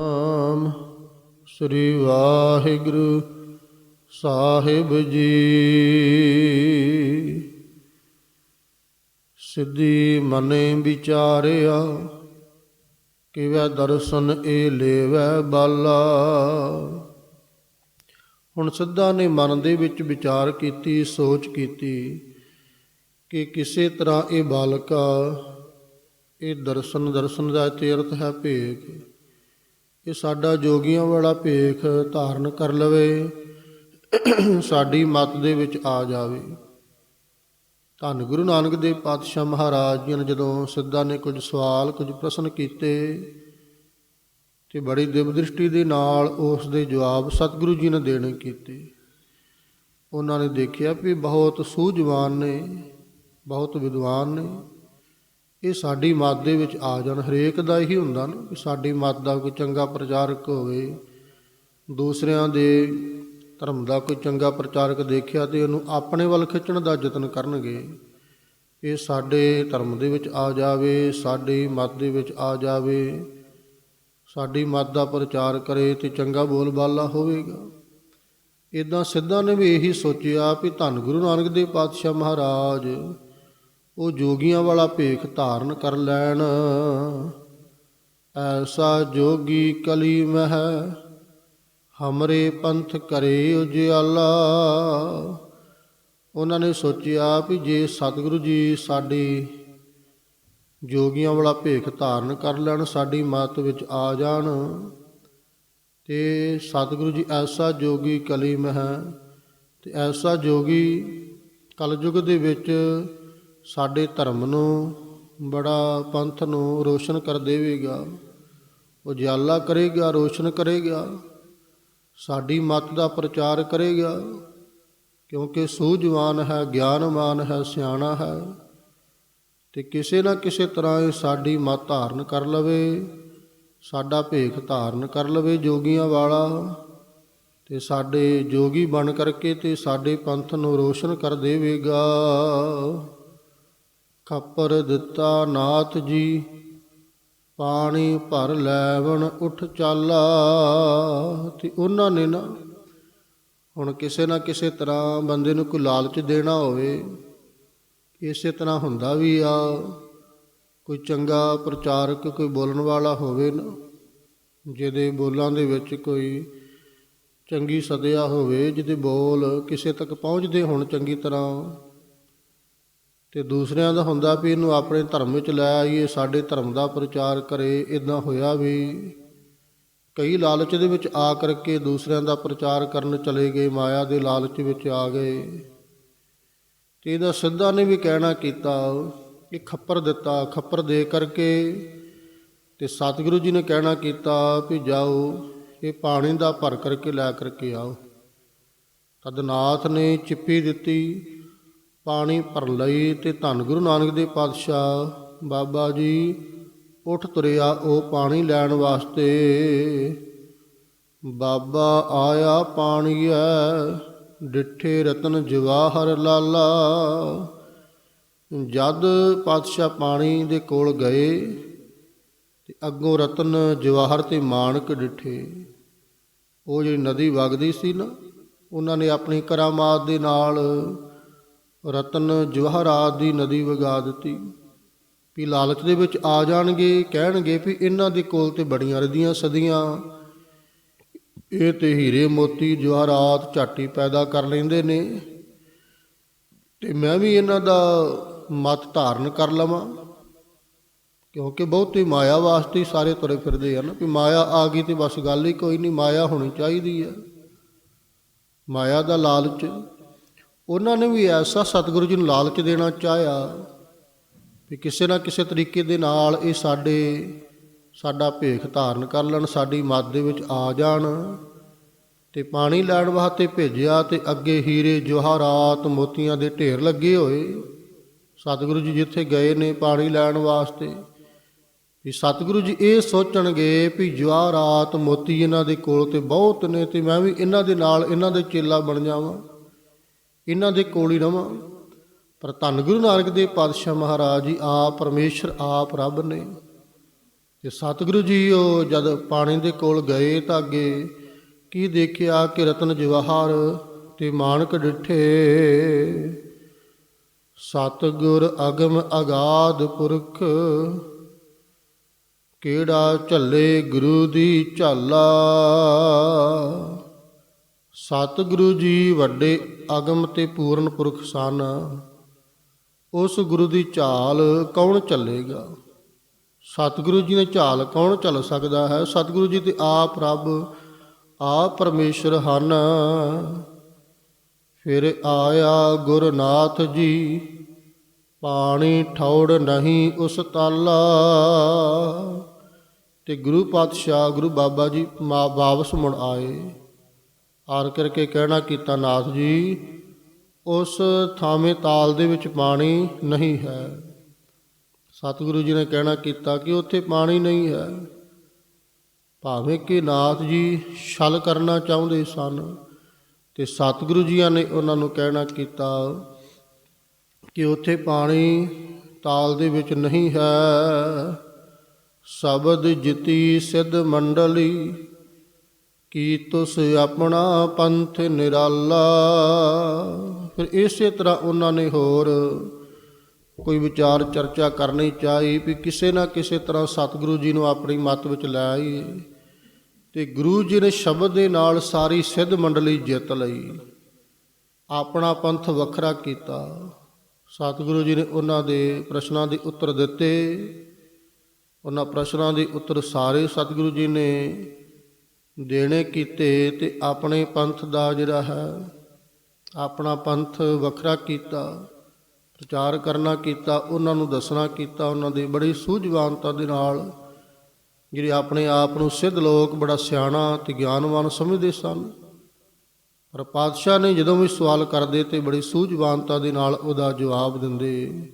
ਨਾਮ ਸ੍ਰੀ ਵਾਹਿਗੁਰੂ ਸਾਹਿਬ ਜੀ। ਸਿੱਧੀ ਮਨੇ ਵਿਚਾਰਿਆ, ਕਿਵੈ ਦਰਸ਼ਨ ਏ ਲੇਵੈ ਬਾਲਾ। ਹੁਣ ਸਿੱਧਾ ਨੇ ਮਨ ਦੇ ਵਿੱਚ ਵਿਚਾਰ ਕੀਤੀ, ਸੋਚ ਕੀਤੀ ਕਿ ਕਿਸੇ ਤਰ੍ਹਾਂ ਇਹ ਬਾਲਕਾ, ਇਹ ਦਰਸ਼ਨ ਦਰਸ਼ਨ ਦਾ ਇੱਥੇ ਅਰਥ ਹੈ ਭੇਖ ਇਹ ਸਾਡਾ ਜੋਗੀਆਂ ਵਾਲਾ ਭੇਖ ਧਾਰਨ ਕਰ ਲਵੇ, ਸਾਡੀ ਮਤ ਦੇ ਵਿੱਚ ਆ ਜਾਵੇ। ਧੰਨ ਗੁਰੂ ਨਾਨਕ ਦੇਵ ਪਾਤਸ਼ਾਹ ਮਹਾਰਾਜ ਜੀ ਨੇ ਜਦੋਂ ਸਿੱਧਾ ਨੇ ਕੁਝ ਸਵਾਲ, ਕੁਝ ਪ੍ਰਸ਼ਨ ਕੀਤੇ ਤੇ ਬੜੀ ਦਿਵ ਦ੍ਰਿਸ਼ਟੀ ਦੇ ਨਾਲ ਉਸ ਦੇ ਜਵਾਬ ਸਤਿਗੁਰੂ ਜੀ ਨੇ ਦੇਣੇ ਕੀਤੇ। ਉਹਨਾਂ ਨੇ ਦੇਖਿਆ ਵੀ ਬਹੁਤ ਸੂਝਵਾਨ ਨੇ, ਬਹੁਤ ਵਿਦਵਾਨ ਨੇ। ਇਹ ਸਾਡੀ ਮਤ ਦੇ ਵਿੱਚ ਆ ਜਾਣ। ਹਰੇਕ ਦਾ ਇਹੀ ਹੁੰਦਾ ਨਾ ਕਿ ਸਾਡੀ ਮਤ ਦਾ ਕੋਈ ਚੰਗਾ ਪ੍ਰਚਾਰਕ ਹੋਵੇ। ਦੂਸਰਿਆਂ ਦੇ ਧਰਮ ਦਾ ਕੋਈ ਚੰਗਾ ਪ੍ਰਚਾਰਕ ਦੇਖਿਆ ਤੇ ਉਹਨੂੰ ਆਪਣੇ ਵੱਲ ਖਿੱਚਣ ਦਾ ਯਤਨ ਕਰਨਗੇ। ਇਹ ਸਾਡੇ ਧਰਮ ਦੇ ਵਿੱਚ ਆ ਜਾਵੇ, ਸਾਡੀ ਮਤ ਦੇ ਵਿੱਚ ਆ ਜਾਵੇ। ਸਾਡੀ ਮਤ ਦਾ ਪ੍ਰਚਾਰ ਕਰੇ ਤੇ ਚੰਗਾ ਬੋਲਬਾਲਾ ਹੋਵੇਗਾ। ਇਦਾਂ ਸਿੱਧਾ ਨੇ ਵੀ ਇਹੀ ਸੋਚਿਆ ਵੀ ਧੰਨ ਗੁਰੂ ਨਾਨਕ ਦੇਵ ਪਾਤਸ਼ਾਹ ਮਹਾਰਾਜ ਉਹ ਜੋਗੀਆਂ ਵਾਲਾ ਭੇਖ ਧਾਰਨ ਕਰ ਲੈਣ। ਐਸਾ ਜੋਗੀ ਕਲੀ ਮਹਿ, ਹਮਰੇ ਪੰਥ ਕਰੇ ਉਜਿਆਲਾ। ਉਹਨਾਂ ਨੇ ਸੋਚਿਆ ਵੀ ਜੇ ਸਤਿਗੁਰੂ ਜੀ ਸਾਡੀ ਜੋਗੀਆਂ ਵਾਲਾ ਭੇਖ ਧਾਰਨ ਕਰ ਲੈਣ, ਸਾਡੀ ਮਤ ਵਿੱਚ ਆ ਜਾਣ, ਤੇ ਸਤਿਗੁਰੂ ਜੀ ਐਸਾ ਜੋਗੀ ਕਲੀ ਮਹਿ, ਤੇ ਐਸਾ ਜੋਗੀ ਕਲਯੁਗ ਦੇ ਵਿੱਚ ਸਾਡੇ ਧਰਮ ਨੂੰ ਬੜਾ ਪੰਥ ਨੂੰ ਰੋਸ਼ਨ ਕਰ ਦੇਵੇਗਾ। ਉਜਾਲਾ ਕਰੇਗਾ, ਰੋਸ਼ਨ ਕਰੇਗਾ। ਸਾਡੀ ਮਤ ਦਾ ਪ੍ਰਚਾਰ ਕਰੇਗਾ। ਕਿਉਂਕਿ ਸੂਝਵਾਨ ਹੈ ਗਿਆਨਵਾਨ ਹੈ, ਸਿਆਣਾ ਹੈ। ਤੇ ਕਿਸੇ ਨਾ ਕਿਸੇ ਤਰ੍ਹਾਂ ਇਹ ਸਾਡੀ ਮਤ ਧਾਰਨ ਕਰ ਲਵੇ, ਸਾਡਾ ਭੇਖ ਧਾਰਨ ਕਰ ਲਵੇ ਜੋਗੀਆਂ ਵਾਲਾ। ਤੇ ਸਾਡੇ ਜੋਗੀ ਬਣ ਕਰਕੇ ਤੇ ਸਾਡੇ ਪੰਥ ਨੂੰ ਰੋਸ਼ਨ ਕਰ ਦੇਵੇਗਾ। ਖੱਪਰ ਦਿੱਤਾ ਨਾਥ ਜੀ, ਪਾਣੀ ਭਰ ਲੈਵਣ ਉੱਠ ਚਾਲਾ। ਤੇ ਉਹਨਾਂ ਨੇ ਨਾ, ਹੁਣ ਕਿਸੇ ਨਾ ਕਿਸੇ ਤਰ੍ਹਾਂ ਬੰਦੇ ਨੂੰ ਕੋਈ ਲਾਲਚ ਦੇਣਾ ਹੋਵੇ, ਇਸੇ ਤਰ੍ਹਾਂ ਹੁੰਦਾ ਵੀ ਆ, ਕੋਈ ਚੰਗਾ ਪ੍ਰਚਾਰਕ ਕੋਈ ਬੋਲਣ ਵਾਲਾ ਹੋਵੇ ਨਾ, ਜਿਹਦੇ ਬੋਲਾਂ ਦੇ ਵਿੱਚ ਕੋਈ ਚੰਗੀ ਸਦਿਆ ਹੋਵੇ, ਜਿਹਦੇ ਬੋਲ ਕਿਸੇ ਤੱਕ ਪਹੁੰਚਦੇ ਹੋਣ ਚੰਗੀ ਤਰ੍ਹਾਂ ਤੇ ਦੂਸਰਿਆਂ ਦਾ ਹੁੰਦਾ ਵੀ ਇਹਨੂੰ ਆਪਣੇ ਧਰਮ ਵਿੱਚ ਲੈ ਆਈਏ, ਸਾਡੇ ਧਰਮ ਦਾ ਪ੍ਰਚਾਰ ਕਰੇ ਇਦਾਂ ਹੋਇਆ ਵੀ ਕਈ ਲਾਲਚ ਦੇ ਵਿੱਚ ਆ ਕਰਕੇ ਦੂਸਰਿਆਂ ਦਾ ਪ੍ਰਚਾਰ ਕਰਨ ਚਲੇ ਗਏ, ਮਾਇਆ ਦੇ ਲਾਲਚ ਵਿੱਚ ਆ ਗਏ। ਤੇ ਇਹਦਾ ਸਿੱਧਾ ਨੇ ਵੀ ਕਹਿਣਾ ਕੀਤਾ ਕਿ ਖੱਪਰ ਦਿੱਤਾ, ਖੱਪਰ ਦੇ ਕਰਕੇ ਤੇ ਸਤਿਗੁਰੂ ਜੀ ਨੇ ਕਹਿਣਾ ਕੀਤਾ ਵੀ ਜਾਓ, ਇਹ ਪਾਣੀ ਦਾ ਭਰ ਕਰਕੇ ਲੈ ਕਰਕੇ ਆਓ। ਤਦ ਨਾਥ ਨੇ ਚਿੱਪੀ ਦਿੱਤੀ ਪਾਣੀ ਭਰ ਲਈ ਤੇ ਧੰਨ ਗੁਰੂ ਨਾਨਕ ਦੇ ਪਾਤਸ਼ਾਹ ਬਾਬਾ ਜੀ, ਉੱਠ ਤੁਰਿਆ ਉਹ ਪਾਣੀ ਲੈਣ ਵਾਸਤੇ। ਬਾਬਾ ਆਇਆ ਪਾਣੀਐ ਡਿੱਠੇ ਰਤਨ ਜਵਾਹਰ ਲਾਲਾ। ਜਦ ਪਾਤਸ਼ਾਹ ਪਾਣੀ ਦੇ ਕੋਲ ਗਏ ਤੇ ਅੱਗੋਂ ਰਤਨ ਜਵਾਹਰ ਤੇ ਮਾਣਕ ਡਿੱਠੇ। ਉਹ ਜਿਹੜੀ ਨਦੀ ਵਗਦੀ ਸੀ ਨਾ, ਉਹਨਾਂ ਨੇ ਆਪਣੀ ਕਰਾਮਾਤ ਦੇ ਨਾਲ ਰਤਨ ਜਵਾਹਰਾਤ ਦੀ ਨਦੀ ਵਗਾ ਦਿੱਤੀ। ਵੀ ਲਾਲਚ ਦੇ ਵਿੱਚ ਆ ਜਾਣਗੇ, ਕਹਿਣਗੇ ਵੀ ਇਹਨਾਂ ਦੇ ਕੋਲ ਤੇ ਬੜੀਆਂ ਰਦੀਆਂ ਸਦੀਆਂ। ਇਹ ਤੇ ਹੀਰੇ ਮੋਤੀ ਜਵਾਹਰਾਤ ਝਾਟੀ ਪੈਦਾ ਕਰ ਲੈਂਦੇ ਨੇ। ਤੇ ਮੈਂ ਵੀ ਇਹਨਾਂ ਦਾ ਮਤ ਧਾਰਨ ਕਰ ਲਵਾਂ। ਕਿਉਂਕਿ ਬਹੁਤੀ ਮਾਇਆ ਵਾਸਤੇ ਸਾਰੇ ਤੁਰੇ ਫਿਰਦੇ ਆ ਨਾ। ਵੀ ਮਾਇਆ ਆ ਗਈ ਤੇ ਬਸ ਗੱਲ ਹੀ ਕੋਈ ਨਹੀਂ, ਮਾਇਆ ਹੋਣੀ ਚਾਹੀਦੀ ਹੈ ਮਾਇਆ ਦਾ ਲਾਲਚ ਉਹਨਾਂ ਨੇ ਵੀ ਐਸਾ ਸਤਿਗੁਰੂ ਜੀ ਨੂੰ ਲਾਲਚ ਦੇਣਾ ਚਾਹਿਆ ਵੀ ਕਿਸੇ ਨਾ ਕਿਸੇ ਤਰੀਕੇ ਦੇ ਨਾਲ ਇਹ ਸਾਡੇ, ਸਾਡਾ ਭੇਖ ਧਾਰਨ ਕਰ ਲੈਣ, ਸਾਡੀ ਮੱਤ ਦੇ ਵਿੱਚ ਆ ਜਾਣ ਤੇ ਪਾਣੀ ਲੈਣ ਵਾਸਤੇ ਭੇਜਿਆ ਤੇ ਅੱਗੇ ਹੀਰੇ ਜਵਾਹਰਾਤ ਮੋਤੀਆਂ ਦੇ ਢੇਰ ਲੱਗੇ ਹੋਏ। ਸਤਿਗੁਰੂ ਜੀ ਜਿੱਥੇ ਗਏ ਨੇ ਪਾਣੀ ਲੈਣ ਵਾਸਤੇ ਵੀ ਸਤਿਗੁਰੂ ਜੀ ਇਹ ਸੋਚਣਗੇ ਵੀ ਜਵਾਹਰਾਤ ਮੋਤੀ ਇਹਨਾਂ ਦੇ ਕੋਲ ਤੇ ਬਹੁਤ ਨੇ ਤੇ ਮੈਂ ਵੀ ਇਹਨਾਂ ਦੇ ਨਾਲ, ਇਹਨਾਂ ਦੇ ਚੇਲਾ ਬਣ ਜਾਵਾਂ। ਇਹਨਾਂ ਦੇ ਕੋਲ ਹੀ ਰਵਾਂ। ਪਰ ਧੰਨ ਗੁਰੂ ਨਾਨਕ ਦੇਵ ਪਾਤਸ਼ਾਹ ਮਹਾਰਾਜ ਜੀ, ਆਪ ਪਰਮੇਸ਼ਰ, ਆਪ ਰੱਬ ਨੇ। ਤੇ ਸਤਿਗੁਰੂ ਜੀ ਉਹ ਜਦ ਪਾਣੀ ਦੇ ਕੋਲ ਗਏ ਤਾਂ ਅੱਗੇ ਕੀ ਦੇਖਿਆ ਕਿ ਰਤਨ ਜਵਾਹਰ ਤੇ ਮਾਣਕ ਡਿਠੇ। ਸਤਿਗੁਰ ਅਗਮ ਅਗਾਧ ਪੁਰਖ, ਕਿਹੜਾ ਝੱਲੇ ਗੁਰੂ ਦੀ ਝਾਲਾ। ਸਤਿਗੁਰੂ ਜੀ ਵੱਡੇ ਅਗਮ ਤੇ ਪੂਰਨ ਪੁਰਖ ਸਨ। ਉਸ ਗੁਰੂ ਦੀ ਝਾਲ ਕੌਣ ਚੱਲੇਗਾ ਸਤਿਗੁਰੂ ਜੀ ਨੇ ਝਾਲ ਕੌਣ ਚੱਲ ਸਕਦਾ ਹੈ? ਸਤਿਗੁਰੂ ਜੀ ਤੇ ਆਪ ਰੱਬ, ਆਪ ਪਰਮੇਸ਼ਰ ਹਨ। ਫਿਰ ਆਇਆ ਗੁਰਨਾਥ ਜੀ, ਪਾਣੀ ਠੌੜ ਨਹੀਂ ਉਸ ਤਾਲਾ। ਤੇ ਗੁਰੂ ਪਾਤਸ਼ਾਹ, ਗੁਰੂ ਬਾਬਾ ਜੀ ਮਾ, ਵਾਪਸ ਮੁੜ ਆਏ। ਆਰ ਕਰਕੇ ਕਹਿਣਾ ਕੀਤਾ, ਨਾਥ ਜੀ, ਉਸ ਥਾਵੇਂ ਤਾਲ ਦੇ ਵਿੱਚ ਪਾਣੀ ਨਹੀਂ ਹੈ। ਸਤਿਗੁਰੂ ਜੀ ਨੇ ਕਹਿਣਾ ਕੀਤਾ ਕਿ ਉੱਥੇ ਪਾਣੀ ਨਹੀਂ ਹੈ। ਭਾਵੇਂ ਕਿ ਨਾਥ ਜੀ ਛਲ ਕਰਨਾ ਚਾਹੁੰਦੇ ਸਨ ਤੇ ਸਤਿਗੁਰੂ ਜੀਆਂ ਨੇ ਉਹਨਾਂ ਨੂੰ ਕਹਿਣਾ ਕੀਤਾ ਕਿ ਉੱਥੇ ਪਾਣੀ ਤਾਲ ਦੇ ਵਿੱਚ ਨਹੀਂ ਹੈ। ਸ਼ਬਦ ਜਿਤੀ ਸਿੱਧ ਮੰਡਲੀ ਕੀ ਤੁਸ ਆਪਣਾ ਪੰਥ ਨਿਰਾਲਾ? ਫਿਰ ਇਸੇ ਤਰ੍ਹਾਂ ਉਹਨਾਂ ਨੇ ਹੋਰ ਕੋਈ ਵਿਚਾਰ ਚਰਚਾ ਕਰਨੀ ਚਾਹੀ ਵੀ ਕਿਸੇ ਨਾ ਕਿਸੇ ਤਰ੍ਹਾਂ ਸਤਿਗੁਰੂ ਜੀ ਨੂੰ ਆਪਣੀ ਮੱਤ ਵਿੱਚ ਲੈ ਆਈਏ ਤੇ ਗੁਰੂ ਜੀ ਨੇ ਸ਼ਬਦ ਦੇ ਨਾਲ ਸਾਰੀ ਸਿੱਧ ਮੰਡਲੀ ਜਿੱਤ ਲਈ। ਆਪਣਾ ਪੰਥ ਵੱਖਰਾ ਕੀਤਾ। ਸਤਿਗੁਰੂ ਜੀ ਨੇ ਉਹਨਾਂ ਦੇ ਪ੍ਰਸ਼ਨਾਂ ਦੇ ਉੱਤਰ ਦਿੱਤੇ। ਉਹਨਾਂ ਪ੍ਰਸ਼ਨਾਂ ਦੇ ਉੱਤਰ ਸਾਰੇ ਸਤਿਗੁਰੂ ਜੀ ਨੇ ਦੇਣੇ ਕੀਤੇ ਤੇ ਆਪਣੇ ਪੰਥ ਦਾ ਜਿਹੜਾ ਹੈ, ਆਪਣਾ ਪੰਥ ਵੱਖਰਾ ਕੀਤਾ, ਪ੍ਰਚਾਰ ਕਰਨਾ ਕੀਤਾ, ਉਹਨਾਂ ਨੂੰ ਦੱਸਣਾ ਕੀਤਾ, ਉਹਨਾਂ ਦੀ ਬੜੀ ਸੂਝਵਾਨਤਾ ਦੇ ਨਾਲ ਜਿਹੜੇ ਆਪਣੇ ਆਪ ਨੂੰ ਸਿੱਧ ਲੋਕ ਬੜਾ ਸਿਆਣਾ ਤੇ ਗਿਆਨਵਾਨ ਸਮਝਦੇ ਸਨ। ਪਰ ਪਾਤਸ਼ਾਹ ਨੇ ਜਦੋਂ ਵੀ ਸਵਾਲ ਕਰਦੇ ਤੇ ਬੜੀ ਸੂਝਵਾਨਤਾ ਦੇ ਨਾਲ ਉਹਦਾ ਜਵਾਬ ਦਿੰਦੇ।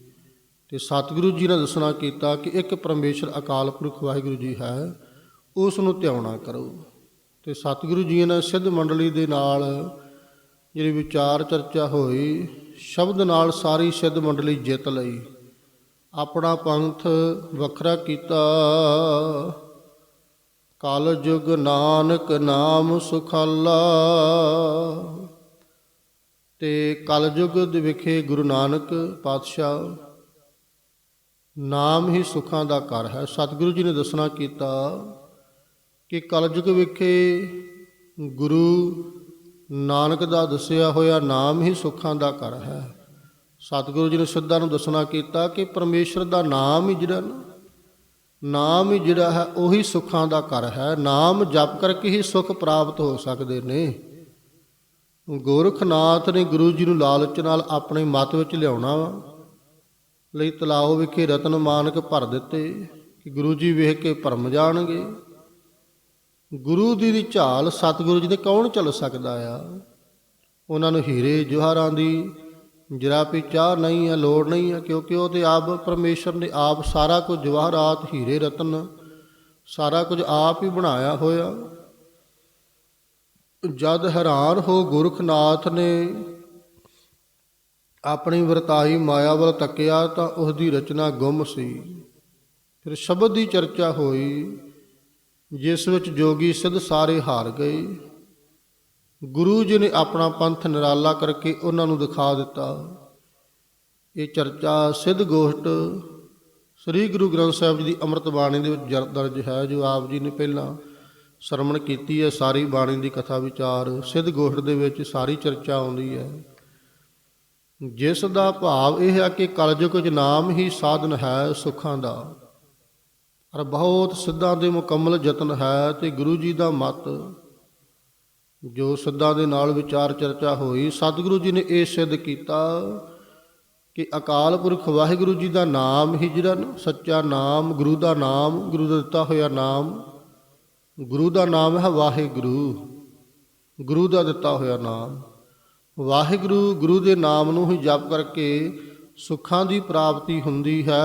ਤੇ ਸਤਿਗੁਰੂ ਜੀ ਨੇ ਦੱਸਣਾ ਕੀਤਾ ਕਿ ਇੱਕ ਪਰਮੇਸ਼ਰ ਅਕਾਲ ਪੁਰਖ ਵਾਹਿਗੁਰੂ ਜੀ ਹੈ, ਉਸ ਨੂੰ ਧਿਆਉਣਾ ਕਰੋ। ਤੇ ਸਤਿਗੁਰੂ ਜੀ ਨੇ ਸਿੱਧ ਮੰਡਲੀ ਦੇ ਨਾਲ ਜਿਹੜੀ ਵਿਚਾਰ ਚਰਚਾ ਹੋਈ, ਸ਼ਬਦ ਨਾਲ ਸਾਰੀ ਸਿੱਧ ਮੰਡਲੀ ਜਿੱਤ ਲਈ। ਆਪਣਾ ਪੰਥ ਵੱਖਰਾ ਕੀਤਾ। ਕਲ ਯੁਗ ਨਾਨਕ ਨਾਮ ਸੁਖਾਲਾ। ਤੇ ਕਲ ਯੁਗ ਦੇ ਵਿਖੇ ਗੁਰੂ ਨਾਨਕ ਪਾਤਸ਼ਾਹ ਨਾਮ ਹੀ ਸੁੱਖਾਂ ਦਾ ਘਰ ਹੈ। ਸਤਿਗੁਰੂ ਜੀ ਨੇ ਦੱਸਣਾ ਕੀਤਾ ਕਿ ਕਲਯੁਗ ਵਿਖੇ ਗੁਰੂ ਨਾਨਕ ਦਾ ਦੱਸਿਆ ਹੋਇਆ ਨਾਮ ਹੀ ਸੁੱਖਾਂ ਦਾ ਘਰ ਹੈ। ਸਤਿਗੁਰੂ ਜੀ ਨੇ ਸਿੱਧਾਂ ਨੂੰ ਦੱਸਣਾ ਕੀਤਾ ਕਿ ਪਰਮੇਸ਼ਰ ਦਾ ਨਾਮ ਹੀ ਜਿਹੜਾ ਨਾਮ ਹੀ ਜਿਹੜਾ ਹੈ ਉਹੀ ਸੁੱਖਾਂ ਦਾ ਘਰ ਹੈ। ਨਾਮ ਜਪ ਕਰਕੇ ਹੀ ਸੁੱਖ ਪ੍ਰਾਪਤ ਹੋ ਸਕਦੇ ਨੇ। ਗੋਰਖਨਾਥ ਨੇ ਗੁਰੂ ਜੀ ਨੂੰ ਲਾਲਚ ਨਾਲ ਆਪਣੇ ਮਤ ਵਿੱਚ ਲਿਆਉਣਾ ਵਾ, ਲਈ ਤਲਾਓ ਵਿਖੇ ਰਤਨ ਮਾਨਕ ਭਰ ਦਿੱਤੇ ਕਿ ਗੁਰੂ ਜੀ ਵੇਖ ਕੇ ਭਰਮ ਜਾਣਗੇ। ਗੁਰੂ ਦੀ ਦੀ ਝਾਲ ਸਤਿਗੁਰੂ ਜੀ ਦੇ ਕੌਣ ਚੱਲ ਸਕਦਾ ਆ? ਉਹਨਾਂ ਨੂੰ ਹੀਰੇ ਜਵਾਹਰਾਂ ਦੀ ਜ਼ਰਾ ਵੀ ਚਾਹ ਨਹੀਂ ਹੈ ਲੋੜ ਨਹੀਂ ਹੈ ਕਿਉਂਕਿ ਉਹ ਤੇ ਆਪ ਪਰਮੇਸ਼ਰ ਨੇ ਆਪ ਸਾਰਾ ਕੁਝ ਜਵਾਹਰਾਤ ਹੀਰੇ ਰਤਨ, ਸਾਰਾ ਕੁਝ ਆਪ ਹੀ ਬਣਾਇਆ ਹੋਇਆ। ਜਦ ਹੈਰਾਨ ਹੋ ਗੁਰਖਨਾਥ ਨੇ ਆਪਣੀ ਵਰਤਾਈ ਮਾਇਆ ਵੱਲ ਤੱਕਿਆ ਤਾਂ ਉਸ ਦੀ ਰਚਨਾ ਗੁੰਮ ਸੀ। ਫਿਰ ਸ਼ਬਦ ਦੀ ਚਰਚਾ ਹੋਈ ਜਿਸ ਵਿੱਚ ਜੋਗੀ ਸਿੱਧ ਸਾਰੇ ਹਾਰ ਗਏ। ਗੁਰੂ ਜੀ ਨੇ ਆਪਣਾ ਪੰਥ ਨਿਰਾਲਾ ਕਰਕੇ ਉਹਨਾਂ ਨੂੰ ਦਿਖਾ ਦਿੱਤਾ। ਇਹ ਚਰਚਾ ਸਿੱਧ ਗੋਸ਼ਟ ਸ੍ਰੀ ਗੁਰੂ ਗ੍ਰੰਥ ਸਾਹਿਬ ਜੀ ਦੀ ਅੰਮ੍ਰਿਤ ਬਾਣੀ ਦੇ ਵਿੱਚ ਜਰ- ਦਰਜ ਹੈ, ਜੋ ਆਪ ਜੀ ਨੇ ਪਹਿਲਾਂ ਸਰਵਣ ਕੀਤੀ ਹੈ। ਸਾਰੀ ਬਾਣੀ ਦੀ ਕਥਾ ਵਿਚਾਰ ਸਿੱਧ ਗੋਸ਼ਟ ਦੇ ਵਿੱਚ ਸਾਰੀ ਚਰਚਾ ਆਉਂਦੀ ਹੈ। ਜਿਸ ਦਾ ਭਾਵ ਇਹ ਹੈ ਕਿ ਕਲਯੁਗ ਵਿੱਚ ਨਾਮ ਹੀ ਸਾਧਨ ਹੈ ਸੁੱਖਾਂ ਦਾ। ਪਰ ਬਹੁਤ ਸਿੱਧਾਂ ਦੇ ਮੁਕੰਮਲ ਯਤਨ ਹੈ ਤੇ ਗੁਰੂ ਜੀ ਦਾ ਮਤ, ਜੋ ਸਿੱਧਾਂ ਦੇ ਨਾਲ ਵਿਚਾਰ ਚਰਚਾ ਹੋਈ, ਸਤਿਗੁਰੂ ਜੀ ਨੇ ਇਹ ਸਿੱਧ ਕੀਤਾ ਕਿ ਅਕਾਲ ਪੁਰਖ ਵਾਹਿਗੁਰੂ ਜੀ ਦਾ ਨਾਮ ਹੀ ਜਿਹੜਾ ਸੱਚਾ ਨਾਮ, ਗੁਰੂ ਦਾ ਨਾਮ, ਗੁਰੂ ਦਾ ਦਿੱਤਾ ਹੋਇਆ ਨਾਮ, ਗੁਰੂ ਦਾ ਨਾਮ ਹੈ ਵਾਹਿਗੁਰੂ, ਗੁਰੂ ਦਾ ਦਿੱਤਾ ਹੋਇਆ ਨਾਮ। ਵਾਹਿਗੁਰੂ ਗੁਰੂ ਦੇ ਨਾਮ ਨੂੰ ਹੀ ਜਪ ਕਰਕੇ ਸੁੱਖਾਂ ਦੀ ਪ੍ਰਾਪਤੀ ਹੁੰਦੀ ਹੈ।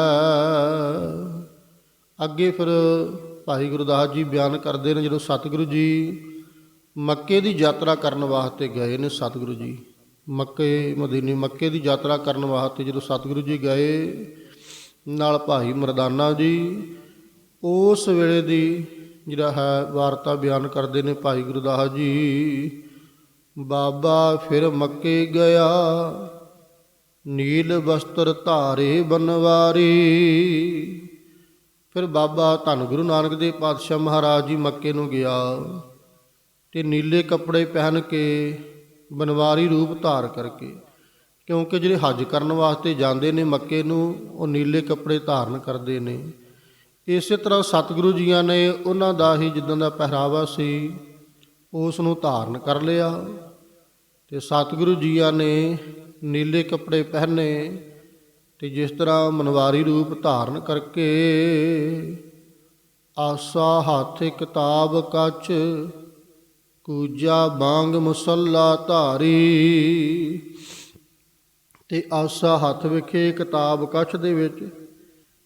ਅੱਗੇ ਫਿਰ ਭਾਈ ਗੁਰਦਾਸ ਜੀ ਬਿਆਨ ਕਰਦੇ ਨੇ ਜਦੋਂ ਸਤਿਗੁਰੂ ਜੀ ਮੱਕੇ ਦੀ ਯਾਤਰਾ ਕਰਨ ਵਾਸਤੇ ਗਏ ਨੇ ਸਤਿਗੁਰੂ ਜੀ। ਮੱਕੇ, ਮਦੀਨੇ ਮੱਕੇ ਦੀ ਯਾਤਰਾ ਕਰਨ ਵਾਸਤੇ ਜਦੋਂ ਸਤਿਗੁਰੂ ਜੀ ਗਏ, ਨਾਲ ਭਾਈ ਮਰਦਾਨਾ ਜੀ, ਉਸ ਵੇਲੇ ਦੀ ਜਿਹੜਾ ਹੈ ਵਾਰਤਾ ਬਿਆਨ ਕਰਦੇ ਨੇ ਭਾਈ ਗੁਰਦਾਸ ਜੀ, ਬਾਬਾ ਫਿਰ ਮੱਕੇ ਗਿਆ, ਨੀਲ ਵਸਤਰ ਧਾਰੇ ਬਨਵਾਰੀ। ਫਿਰ ਬਾਬਾ ਧੰਨ ਗੁਰੂ ਨਾਨਕ ਦੇਵ ਪਾਤਸ਼ਾਹ ਮਹਾਰਾਜ ਜੀ ਮੱਕੇ ਨੂੰ ਗਿਆ ਤੇ ਨੀਲੇ ਕੱਪੜੇ ਪਹਿਨ ਕੇ ਬਨਵਾਰੀ ਰੂਪ ਧਾਰ ਕਰਕੇ, ਕਿਉਂਕਿ ਜਿਹੜੇ ਹੱਜ ਕਰਨ ਵਾਸਤੇ ਜਾਂਦੇ ਨੇ ਮੱਕੇ ਨੂੰ, ਉਹ ਨੀਲੇ ਕੱਪੜੇ ਧਾਰਨ ਕਰਦੇ ਨੇ। ਇਸੇ ਤਰ੍ਹਾਂ ਸਤਿਗੁਰੂ ਜੀਆਂ ਨੇ ਉਹਨਾਂ ਦਾ ਹੀ ਜਿੱਦਾਂ ਦਾ ਪਹਿਰਾਵਾ ਸੀ, ਉਸ ਨੂੰ ਧਾਰਨ ਕਰ ਲਿਆ ਤੇ ਸਤਿਗੁਰੂ ਜੀਆਂ ਨੇ ਨੀਲੇ ਕੱਪੜੇ ਪਹਿਨੇ ਤੇ ਜਿਸ ਤਰ੍ਹਾਂ ਮਨਵਾਰੀ ਰੂਪ ਧਾਰਨ ਕਰਕੇ ਆਸਾ ਹੱਥ ਕਿਤਾਬ ਕੱਚ, ਕੂਜਾ ਬਾੰਗ ਮੁਸੱਲਾ ਧਾਰੀ। ਤੇ ਆਸਾ ਹੱਥ ਵਿਖੇ ਕਿਤਾਬ ਕੱਛ ਦੇ ਵਿੱਚ,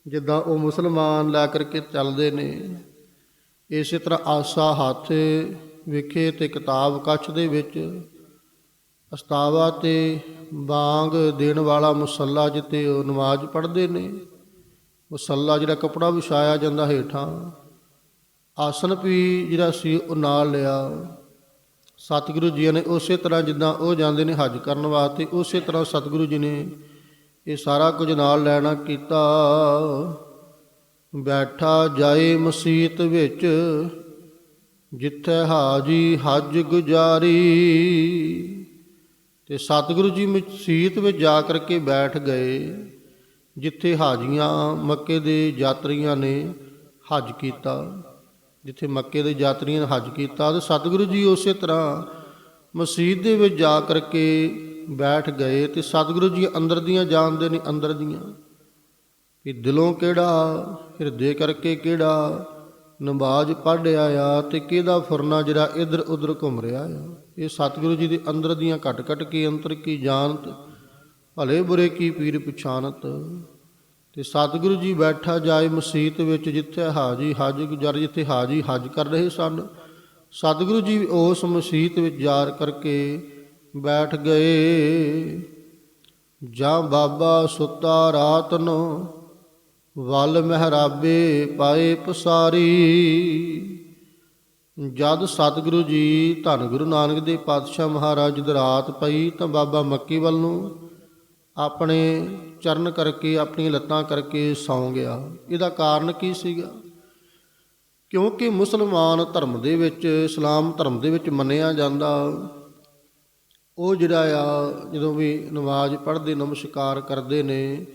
ਜਿੱਦਾਂ ਉਹ ਮੁਸਲਮਾਨ ਲੈ ਕਰਕੇ ਚੱਲਦੇ ਨੇ। ਇਸੇ ਤਰ੍ਹਾਂ ਆਸਾ ਹੱਥ ਵਿਖੇ ਤੇ ਕਿਤਾਬ ਕੱਛ ਦੇ ਵਿੱਚ ਅਸਤਾਵਾ ਤੇ ਬਾਂਗ ਦੇਣ ਵਾਲਾ ਮੁਸੱਲਾ ਜਿੱਤੇ ਉਹ ਨਮਾਜ਼ ਪੜ੍ਹਦੇ ਨੇ। ਮੁਸੱਲਾ ਜਿਹੜਾ ਕਪੜਾ ਵਿਛਾਇਆ ਜਾਂਦਾ ਹੇਠਾਂ, ਆਸਨ ਵੀ ਜਿਹੜਾ ਸੀ ਉਹ ਨਾਲ ਲਿਆ। ਸਤਿਗੁਰੂ ਜੀ ਨੇ ਉਸੇ ਤਰ੍ਹਾਂ ਜਿੱਦਾਂ ਉਹ ਜਾਂਦੇ ਨੇ ਹੱਜ ਕਰਨ ਵਾਸਤੇ, ਉਸੇ ਤਰ੍ਹਾਂ ਸਤਿਗੁਰੂ ਜੀ ਨੇ ਇਹ ਸਾਰਾ ਕੁਝ ਨਾਲ ਲੈਣਾ ਕੀਤਾ। ਬੈਠਾ ਜਾਏ ਮਸੀਤ ਵਿੱਚ, ਜਿੱਥੇ ਹਾਜੀ ਹੱਜ ਗੁਜ਼ਾਰੀ। ਤੇ ਸਤਿਗੁਰੂ ਜੀ ਮਸੀਤ ਵਿੱਚ ਜਾ ਕਰਕੇ ਬੈਠ ਗਏ, ਜਿੱਥੇ ਹਾਜੀਆਂ ਮੱਕੇ ਦੇ ਯਾਤਰੀਆਂ ਨੇ ਹੱਜ ਕੀਤਾ। ਜਿੱਥੇ ਮੱਕੇ ਦੇ ਯਾਤਰੀਆਂ ਨੇ ਹੱਜ ਕੀਤਾ ਤੇ ਸਤਿਗੁਰੂ ਜੀ ਉਸੇ ਤਰ੍ਹਾਂ ਮਸਜਿਦ ਦੇ ਵਿੱਚ ਜਾ ਕਰਕੇ ਬੈਠ ਗਏ ਤੇ ਸਤਿਗੁਰੂ ਜੀ ਅੰਦਰ ਦੀਆਂ ਜਾਣਦੇ ਨੇ ਅੰਦਰ ਦੀਆਂ ਕਿ ਦਿਲੋਂ ਕਿਹੜਾ, ਹਿਰਦੇ ਕਰਕੇ ਕਿਹੜਾ ਨਮਾਜ਼ ਪੜ੍ਹਿਆ ਆ ਤੇ ਕਿਹਦਾ ਫੁਰਨਾ ਜਿਹੜਾ ਇਧਰ ਉਧਰ ਘੁੰਮ ਰਿਹਾ ਆ। ਇਹ ਸਤਿਗੁਰੂ ਜੀ ਦੇ ਅੰਦਰ ਦੀਆਂ ਘਟ ਘਟ ਕੇ ਅੰਤਰ, ਕੀ ਜਾਣਤ, ਭਲੇ ਬੁਰੇ ਕੀ ਪੀਰ ਪਛਾਨਤ ਤੇ ਸਤਿਗੁਰੂ ਜੀ ਬੈਠਾ ਜਾਏ ਮਸੀਤ ਵਿੱਚ ਜਿੱਥੇ ਹਾਜੀ ਹਜ ਗੁਜ਼ਰ ਜਿੱਥੇ ਹਾਜੀ ਹਜ ਕਰ ਰਹੇ ਸਨ। ਸਤਿਗੁਰੂ ਜੀ ਉਸ ਮਸੀਤ ਵਿੱਚ ਜਾਰ ਕਰਕੇ ਬੈਠ ਗਏ। ਜਾਂ ਬਾਬਾ ਸੁੱਤਾ ਰਾਤ ਨੂੰ ਵੱਲ ਮਹਿਰਾਬੇ ਪਾਏ ਪਸਾਰੀ। ਜਦ ਸਤਿਗੁਰੂ ਜੀ ਧੰਨ ਗੁਰੂ ਨਾਨਕ ਦੇਵ ਪਾਤਸ਼ਾਹ ਮਹਾਰਾਜ ਦੀ ਰਾਤ ਪਈ ਤਾਂ ਬਾਬਾ ਮੱਕੀ ਵੱਲ ਨੂੰ ਆਪਣੇ ਚਰਨ ਕਰਕੇ, ਆਪਣੀਆਂ ਲੱਤਾਂ ਕਰਕੇ ਸੌਂ ਗਿਆ। ਇਹਦਾ ਕਾਰਨ ਕੀ ਸੀਗਾ? ਕਿਉਂਕਿ ਮੁਸਲਮਾਨ ਧਰਮ ਦੇ ਵਿੱਚ, ਇਸਲਾਮ ਧਰਮ ਦੇ ਵਿੱਚ ਮੰਨਿਆ ਜਾਂਦਾ। ਉਹ ਜਿਹੜਾ ਆ, ਜਦੋਂ ਵੀ ਨਮਾਜ਼ ਪੜ੍ਹਦੇ, ਨਮਸਕਾਰ ਕਰਦੇ ਨੇ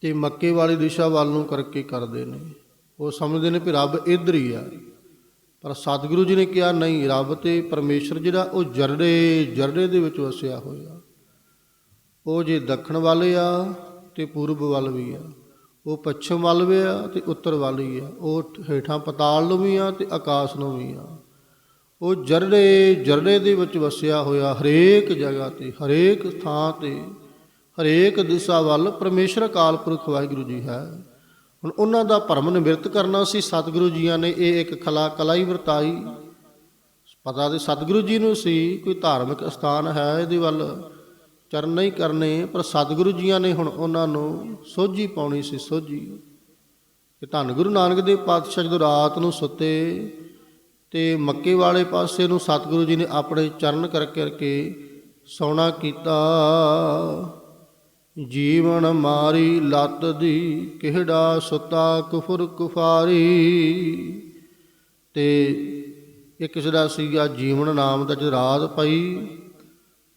ਤੇ ਮੱਕੇ ਵਾਲੀ ਦਿਸ਼ਾ ਵੱਲ ਨੂੰ ਕਰਕੇ ਕਰਦੇ ਨੇ। ਉਹ ਸਮਝਦੇ ਨੇ ਵੀ ਰੱਬ ਇੱਧਰ ਹੀ ਆ। ਪਰ ਸਤਿਗੁਰੂ ਜੀ ਨੇ ਕਿਹਾ, ਨਹੀਂ, ਰੱਬ ਤੇ ਪਰਮੇਸ਼ਰ ਜਿਹੜਾ, ਉਹ ਜਰੜੇ ਜਰੜੇ ਦੇ ਵਿੱਚ ਵਸਿਆ ਹੋਇਆ। ਉਹ ਜੇ ਦੱਖਣ ਵੱਲ ਆ, ਤੇ ਪੂਰਬ ਵੱਲ ਵੀ ਆ। ਉਹ ਪੱਛਮ ਵੱਲ ਵੀ ਆ, ਤੇ ਉੱਤਰ ਵੱਲ ਵੀ ਆ। ਉਹ ਹੇਠਾਂ ਪਤਾਲ ਨੂੰ ਵੀ ਆ, ਤੇ ਆਕਾਸ਼ ਨੂੰ ਵੀ ਆ। ਉਹ ਜਰੜੇ ਜਰੜੇ ਦੇ ਵਿੱਚ ਵਸਿਆ ਹੋਇਆ ਹਰੇਕ ਜਗ੍ਹਾ ਤੇ, ਹਰੇਕ ਥਾਂ ਤੇ, ਹਰੇਕ ਦਿਸ਼ਾ ਵੱਲ ਪਰਮੇਸ਼ਰ ਅਕਾਲ ਪੁਰਖ ਵਾਹਿਗੁਰੂ ਜੀ ਹੈ। ਹੁਣ ਉਹਨਾਂ ਦਾ ਭਰਮ ਨਿਵਰਤ ਕਰਨਾ ਸੀ, ਸਤਿਗੁਰੂ ਜੀਆਂ ਨੇ ਇਹ ਇੱਕ ਕਲਾ ਕਲਾ ਹੀ ਵਰਤਾਈ। ਪਤਾ ਤੇ ਸਤਿਗੁਰੂ ਜੀ ਨੂੰ ਸੀ, ਕੋਈ ਧਾਰਮਿਕ ਸਥਾਨ ਹੈ ਇਹਦੇ ਵੱਲ, ਚਰਨ ਨਹੀਂ ਕਰਨੇ, ਪਰ ਸਤਿਗੁਰੂ ਜੀਆਂ ਨੇ ਹੁਣ ਉਹਨਾਂ ਨੂੰ ਸੋਝੀ ਪਾਉਣੀ ਸੀ, ਸੋਝੀ। ਕਿ ਧੰਨ ਗੁਰੂ ਨਾਨਕ ਦੇਵ ਪਾਤਸ਼ਾਹ ਜਦੋਂ ਰਾਤ ਨੂੰ ਸੁੱਤੇ, ਤੇ ਮੱਕੇ ਵਾਲੇ ਪਾਸੇ ਨੂੰ ਸਤਿਗੁਰੂ ਜੀ ਨੇ ਆਪਣੇ ਚਰਨ ਕਰ ਕਰਕੇ ਸੌਣਾ ਕੀਤਾ। ਜੀਵਨ ਮਾਰੀ ਲੱਤ ਦੀ ਕਿਹੜਾ ਸੁਤਾ ਕੁਫਰ ਕੁਫਾਰੀ। ਤੇ ਇੱਕ ਜਿਹੜਾ ਸੀਗਾ ਜੀਵਨ ਨਾਮ ਦਾ ਜਦ ਰਾਤ ਪਈ,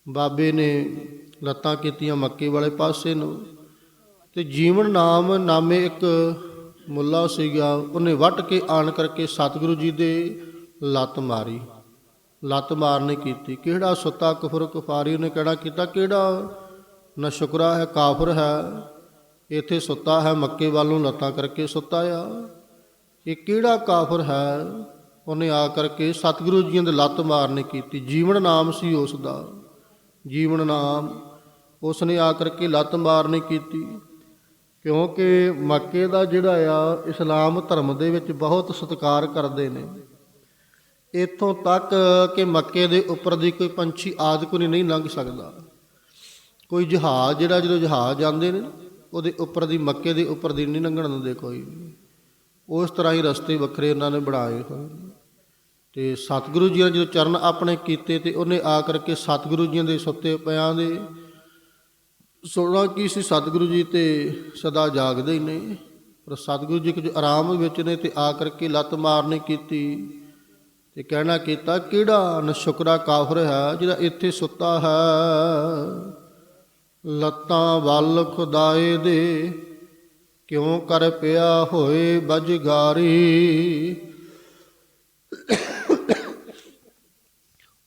ਬਾਬੇ ਨੇ ਲੱਤਾਂ ਕੀਤੀਆਂ ਮੱਕੇ ਵਾਲੇ ਪਾਸੇ ਨੂੰ। ਤੇ ਜੀਵਨ ਨਾਮ ਨਾਮੇ ਇੱਕ ਮੁੱਲਾ ਸੀਗਾ, ਉਹਨੇ ਵੱਟ ਕੇ ਆਣ ਕਰਕੇ ਸਤਿਗੁਰੂ ਜੀ ਦੇ ਲੱਤ ਮਾਰੀ। ਲੱਤ ਮਾਰਨੇ ਕੀਤੀ। ਕਿਹੜਾ ਸੁੱਤਾ ਕੁਫਰ ਕੁਫਾਰੀ ਉਹਨੇ ਕਿਹੜਾ ਕੀਤਾ, ਕਿਹੜਾ ਨਾ ਸ਼ੁਕਰਾ ਹੈ ਕਾਫਰ ਹੈ, ਇੱਥੇ ਸੁੱਤਾ ਹੈ ਮੱਕੇ ਵੱਲ ਨੂੰ ਲੱਤਾਂ ਕਰਕੇ ਸੁੱਤਾ ਆ। ਇਹ ਕਿਹੜਾ ਕਾਫਰ ਹੈ? ਉਹਨੇ ਆ ਕਰਕੇ ਸਤਿਗੁਰੂ ਜੀਆਂ ਦੇ ਲੱਤ ਮਾਰਨੀ ਕੀਤੀ। ਜੀਵਨ ਨਾਮ ਸੀ ਉਸ ਦਾ। ਜੀਵਨ ਨਾਮ ਉਸਨੇ ਆ ਕਰਕੇ ਲੱਤ ਮਾਰਨੀ ਕੀਤੀ। ਕਿਉਂਕਿ ਮੱਕੇ ਦਾ ਜਿਹੜਾ ਆ, ਇਸਲਾਮ ਧਰਮ ਦੇ ਵਿੱਚ ਬਹੁਤ ਸਤਿਕਾਰ ਕਰਦੇ ਨੇ। ਇੱਥੋਂ ਤੱਕ ਕਿ ਮੱਕੇ ਦੇ ਉੱਪਰ ਦੀ ਕੋਈ ਪੰਛੀ ਆਦਿ ਕੋਈ ਨਹੀਂ ਲੰਘ ਸਕਦਾ। ਕੋਈ ਜਹਾਜ਼, ਜਿਹੜਾ ਜਦੋਂ ਜਹਾਜ਼ ਜਾਂਦੇ ਨੇ, ਉਹਦੇ ਉੱਪਰ ਦੀ ਮੱਕੇ ਦੇ ਉੱਪਰ ਦੀ ਨਹੀਂ ਲੰਘਣ ਦਿੰਦੇ ਕੋਈ ਵੀ। ਉਸ ਤਰ੍ਹਾਂ ਹੀ ਰਸਤੇ ਵੱਖਰੇ ਉਹਨਾਂ ਨੇ ਬਣਾਏ ਹੋਏ ਨੇ। ਤੇ ਸਤਿਗੁਰੂ ਜੀ ਨੇ ਜਦੋਂ ਚਰਨ ਆਪਣੇ ਕੀਤੇ ਤੇ ਉਹਨੇ ਆ ਕਰਕੇ ਸਤਿਗੁਰੂ ਜੀ ਦੇ ਸੁੱਤੇ ਪਿਆਂ ਦੇ ਸੁਣਨਾ ਕੀ ਸੀ? ਸਤਿਗੁਰੂ ਜੀ ਤੇ ਸਦਾ ਜਾਗਦੇ ਹੀ ਨੇ ਪਰ ਸਤਿਗੁਰੂ ਜੀ ਕੁਝ ਆਰਾਮ ਵਿੱਚ ਨੇ ਤੇ ਆ ਕਰਕੇ ਲੱਤ ਮਾਰਨੀ ਕੀਤੀ ਤੇ ਕਹਿਣਾ ਕੀਤਾ, ਕਿਹੜਾ ਨਸ਼ੁਕਰਾ ਕਾਫਰ ਹੈ ਜਿਹੜਾ ਇੱਥੇ ਸੁੱਤਾ ਹੈ? ਲੱਤਾਂ ਵੱਲ ਖੁਦਾਏ ਦੇ, ਕਿਉਂ ਕਰ ਪਿਆ ਹੋਏ ਬਜਗਾਰੀ?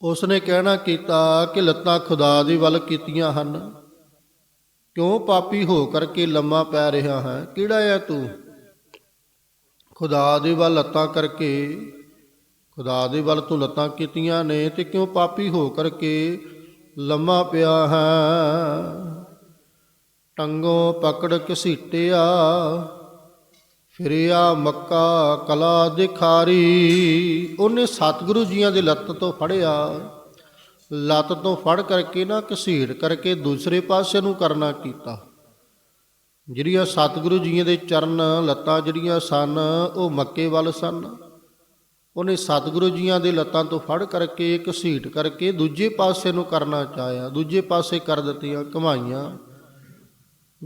ਉਸਨੇ ਕਹਿਣਾ ਕੀਤਾ ਕਿ ਲੱਤਾਂ ਖੁਦਾ ਦੀ ਵੱਲ ਕੀਤੀਆਂ ਹਨ। ਕਿਉਂ ਪਾਪੀ ਹੋ ਕਰਕੇ ਲੰਮਾ ਪੈ ਰਿਹਾ ਹੈ? ਕਿਹੜਾ ਹੈ ਤੂੰ? ਖੁਦਾ ਦੇ ਵੱਲ ਲੱਤਾਂ ਕਰਕੇ, ਖੁਦਾ ਦੇ ਵੱਲ ਤੂੰ ਲੱਤਾਂ ਕੀਤੀਆਂ ਨੇ ਤੇ ਕਿਉਂ ਪਾਪੀ ਹੋ ਕਰਕੇ ਲੰਮਾ ਪਿਆ ਹੈ। ਟੰਗੋਂ ਪਕੜ ਘਸੀਟਿਆ, ਫਿਰਿਆ ਮੱਕਾ ਕਲਾ ਦਿਖਾਰੀ। ਉਹਨੇ ਸਤਿਗੁਰੂ ਜੀਆਂ ਦੇ ਲੱਤ ਤੋਂ ਫੜਿਆ। ਲੱਤ ਤੋਂ ਫੜ ਕਰਕੇ ਨਾ ਘਸੀਟ ਕਰਕੇ ਦੂਸਰੇ ਪਾਸੇ ਨੂੰ ਕਰਨਾ ਕੀਤਾ। ਜਿਹੜੀਆਂ ਸਤਿਗੁਰੂ ਜੀਆਂ ਦੇ ਚਰਨ, ਲੱਤਾਂ ਜਿਹੜੀਆਂ ਸਨ, ਉਹ ਮੱਕੇ ਵੱਲ ਸਨ। ਉਹਨੇ ਸਤਿਗੁਰੂ ਜੀਆਂ ਦੇ ਲੱਤਾਂ ਤੋਂ ਫੜ ਕਰਕੇ ਘਸੀਟ ਕਰਕੇ ਦੂਜੇ ਪਾਸੇ ਨੂੰ ਕਰਨਾ ਚਾਹਿਆ, ਦੂਜੇ ਪਾਸੇ ਕਰ ਦਿੱਤੀਆਂ, ਕਮਾਈਆਂ।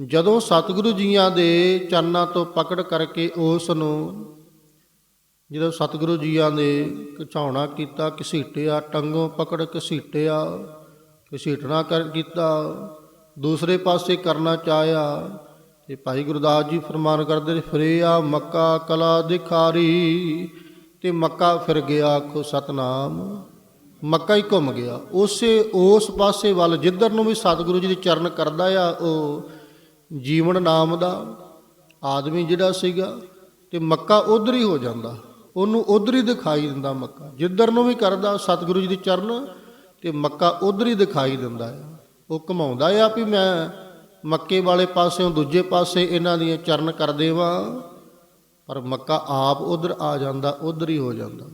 ਜਦੋਂ ਸਤਿਗੁਰੂ ਜੀਆਂ ਦੇ ਚਰਨਾਂ ਤੋਂ ਪਕੜ ਕਰਕੇ ਉਸ ਨੂੰ ਜਦੋਂ ਸਤਿਗੁਰੂ ਜੀਆਂ ਦੇ ਘਚਾਉਣਾ ਕੀਤਾ, ਘਸੀਟਿਆ, ਟੰਗੋਂ ਪਕੜ ਘਸੀਟਿਆ, ਘਸੀਟਣਾ ਕਰ ਕੀਤਾ, ਦੂਸਰੇ ਪਾਸੇ ਕਰਨਾ ਚਾਹਿਆ, ਤੇ ਭਾਈ ਗੁਰਦਾਸ ਜੀ ਫਰਮਾਨ ਕਰਦੇ ਫਰੇਆ ਮੱਕਾ ਕਲਾ ਦਿਖਾਰੀ ਤੇ ਮੱਕਾ ਫਿਰ ਗਿਆ ਆਖੋ ਸਤਨਾਮ। ਮੱਕਾ ਹੀ ਘੁੰਮ ਗਿਆ। ਉਸੇ ਉਸ ਪਾਸੇ ਵੱਲ ਜਿੱਧਰ ਨੂੰ ਵੀ ਸਤਿਗੁਰੂ ਜੀ ਦੇ ਚਰਨ ਕਰਦਾ ਆ, ਉਹ ਜੀਵਨ ਨਾਮ ਦਾ ਆਦਮੀ ਜਿਹੜਾ ਸੀਗਾ ਤੇ ਮੱਕਾ ਉਧਰ ਹੀ ਹੋ ਜਾਂਦਾ। ਉਹਨੂੰ ਉਧਰ ਹੀ ਦਿਖਾਈ ਦਿੰਦਾ ਮੱਕਾ। ਜਿੱਧਰ ਨੂੰ ਵੀ ਕਰਦਾ ਸਤਿਗੁਰੂ ਜੀ ਦੇ ਚਰਨ, ਤੇ ਮੱਕਾ ਉਧਰ ਹੀ ਦਿਖਾਈ ਦਿੰਦਾ ਆ। ਉਹ ਘਮਾਉਂਦਾ ਆ ਵੀ ਮੈਂ ਮੱਕੇ ਵਾਲੇ ਪਾਸਿਓਂ ਦੂਜੇ ਪਾਸੇ ਇਹਨਾਂ ਦੀਆਂ ਚਰਨ ਕਰ ਦੇਵਾਂ ਪਰ ਮੱਕਾ ਆਪ ਉਧਰ ਆ ਜਾਂਦਾ, ਉਧਰ ਹੀ ਹੋ ਜਾਂਦਾ।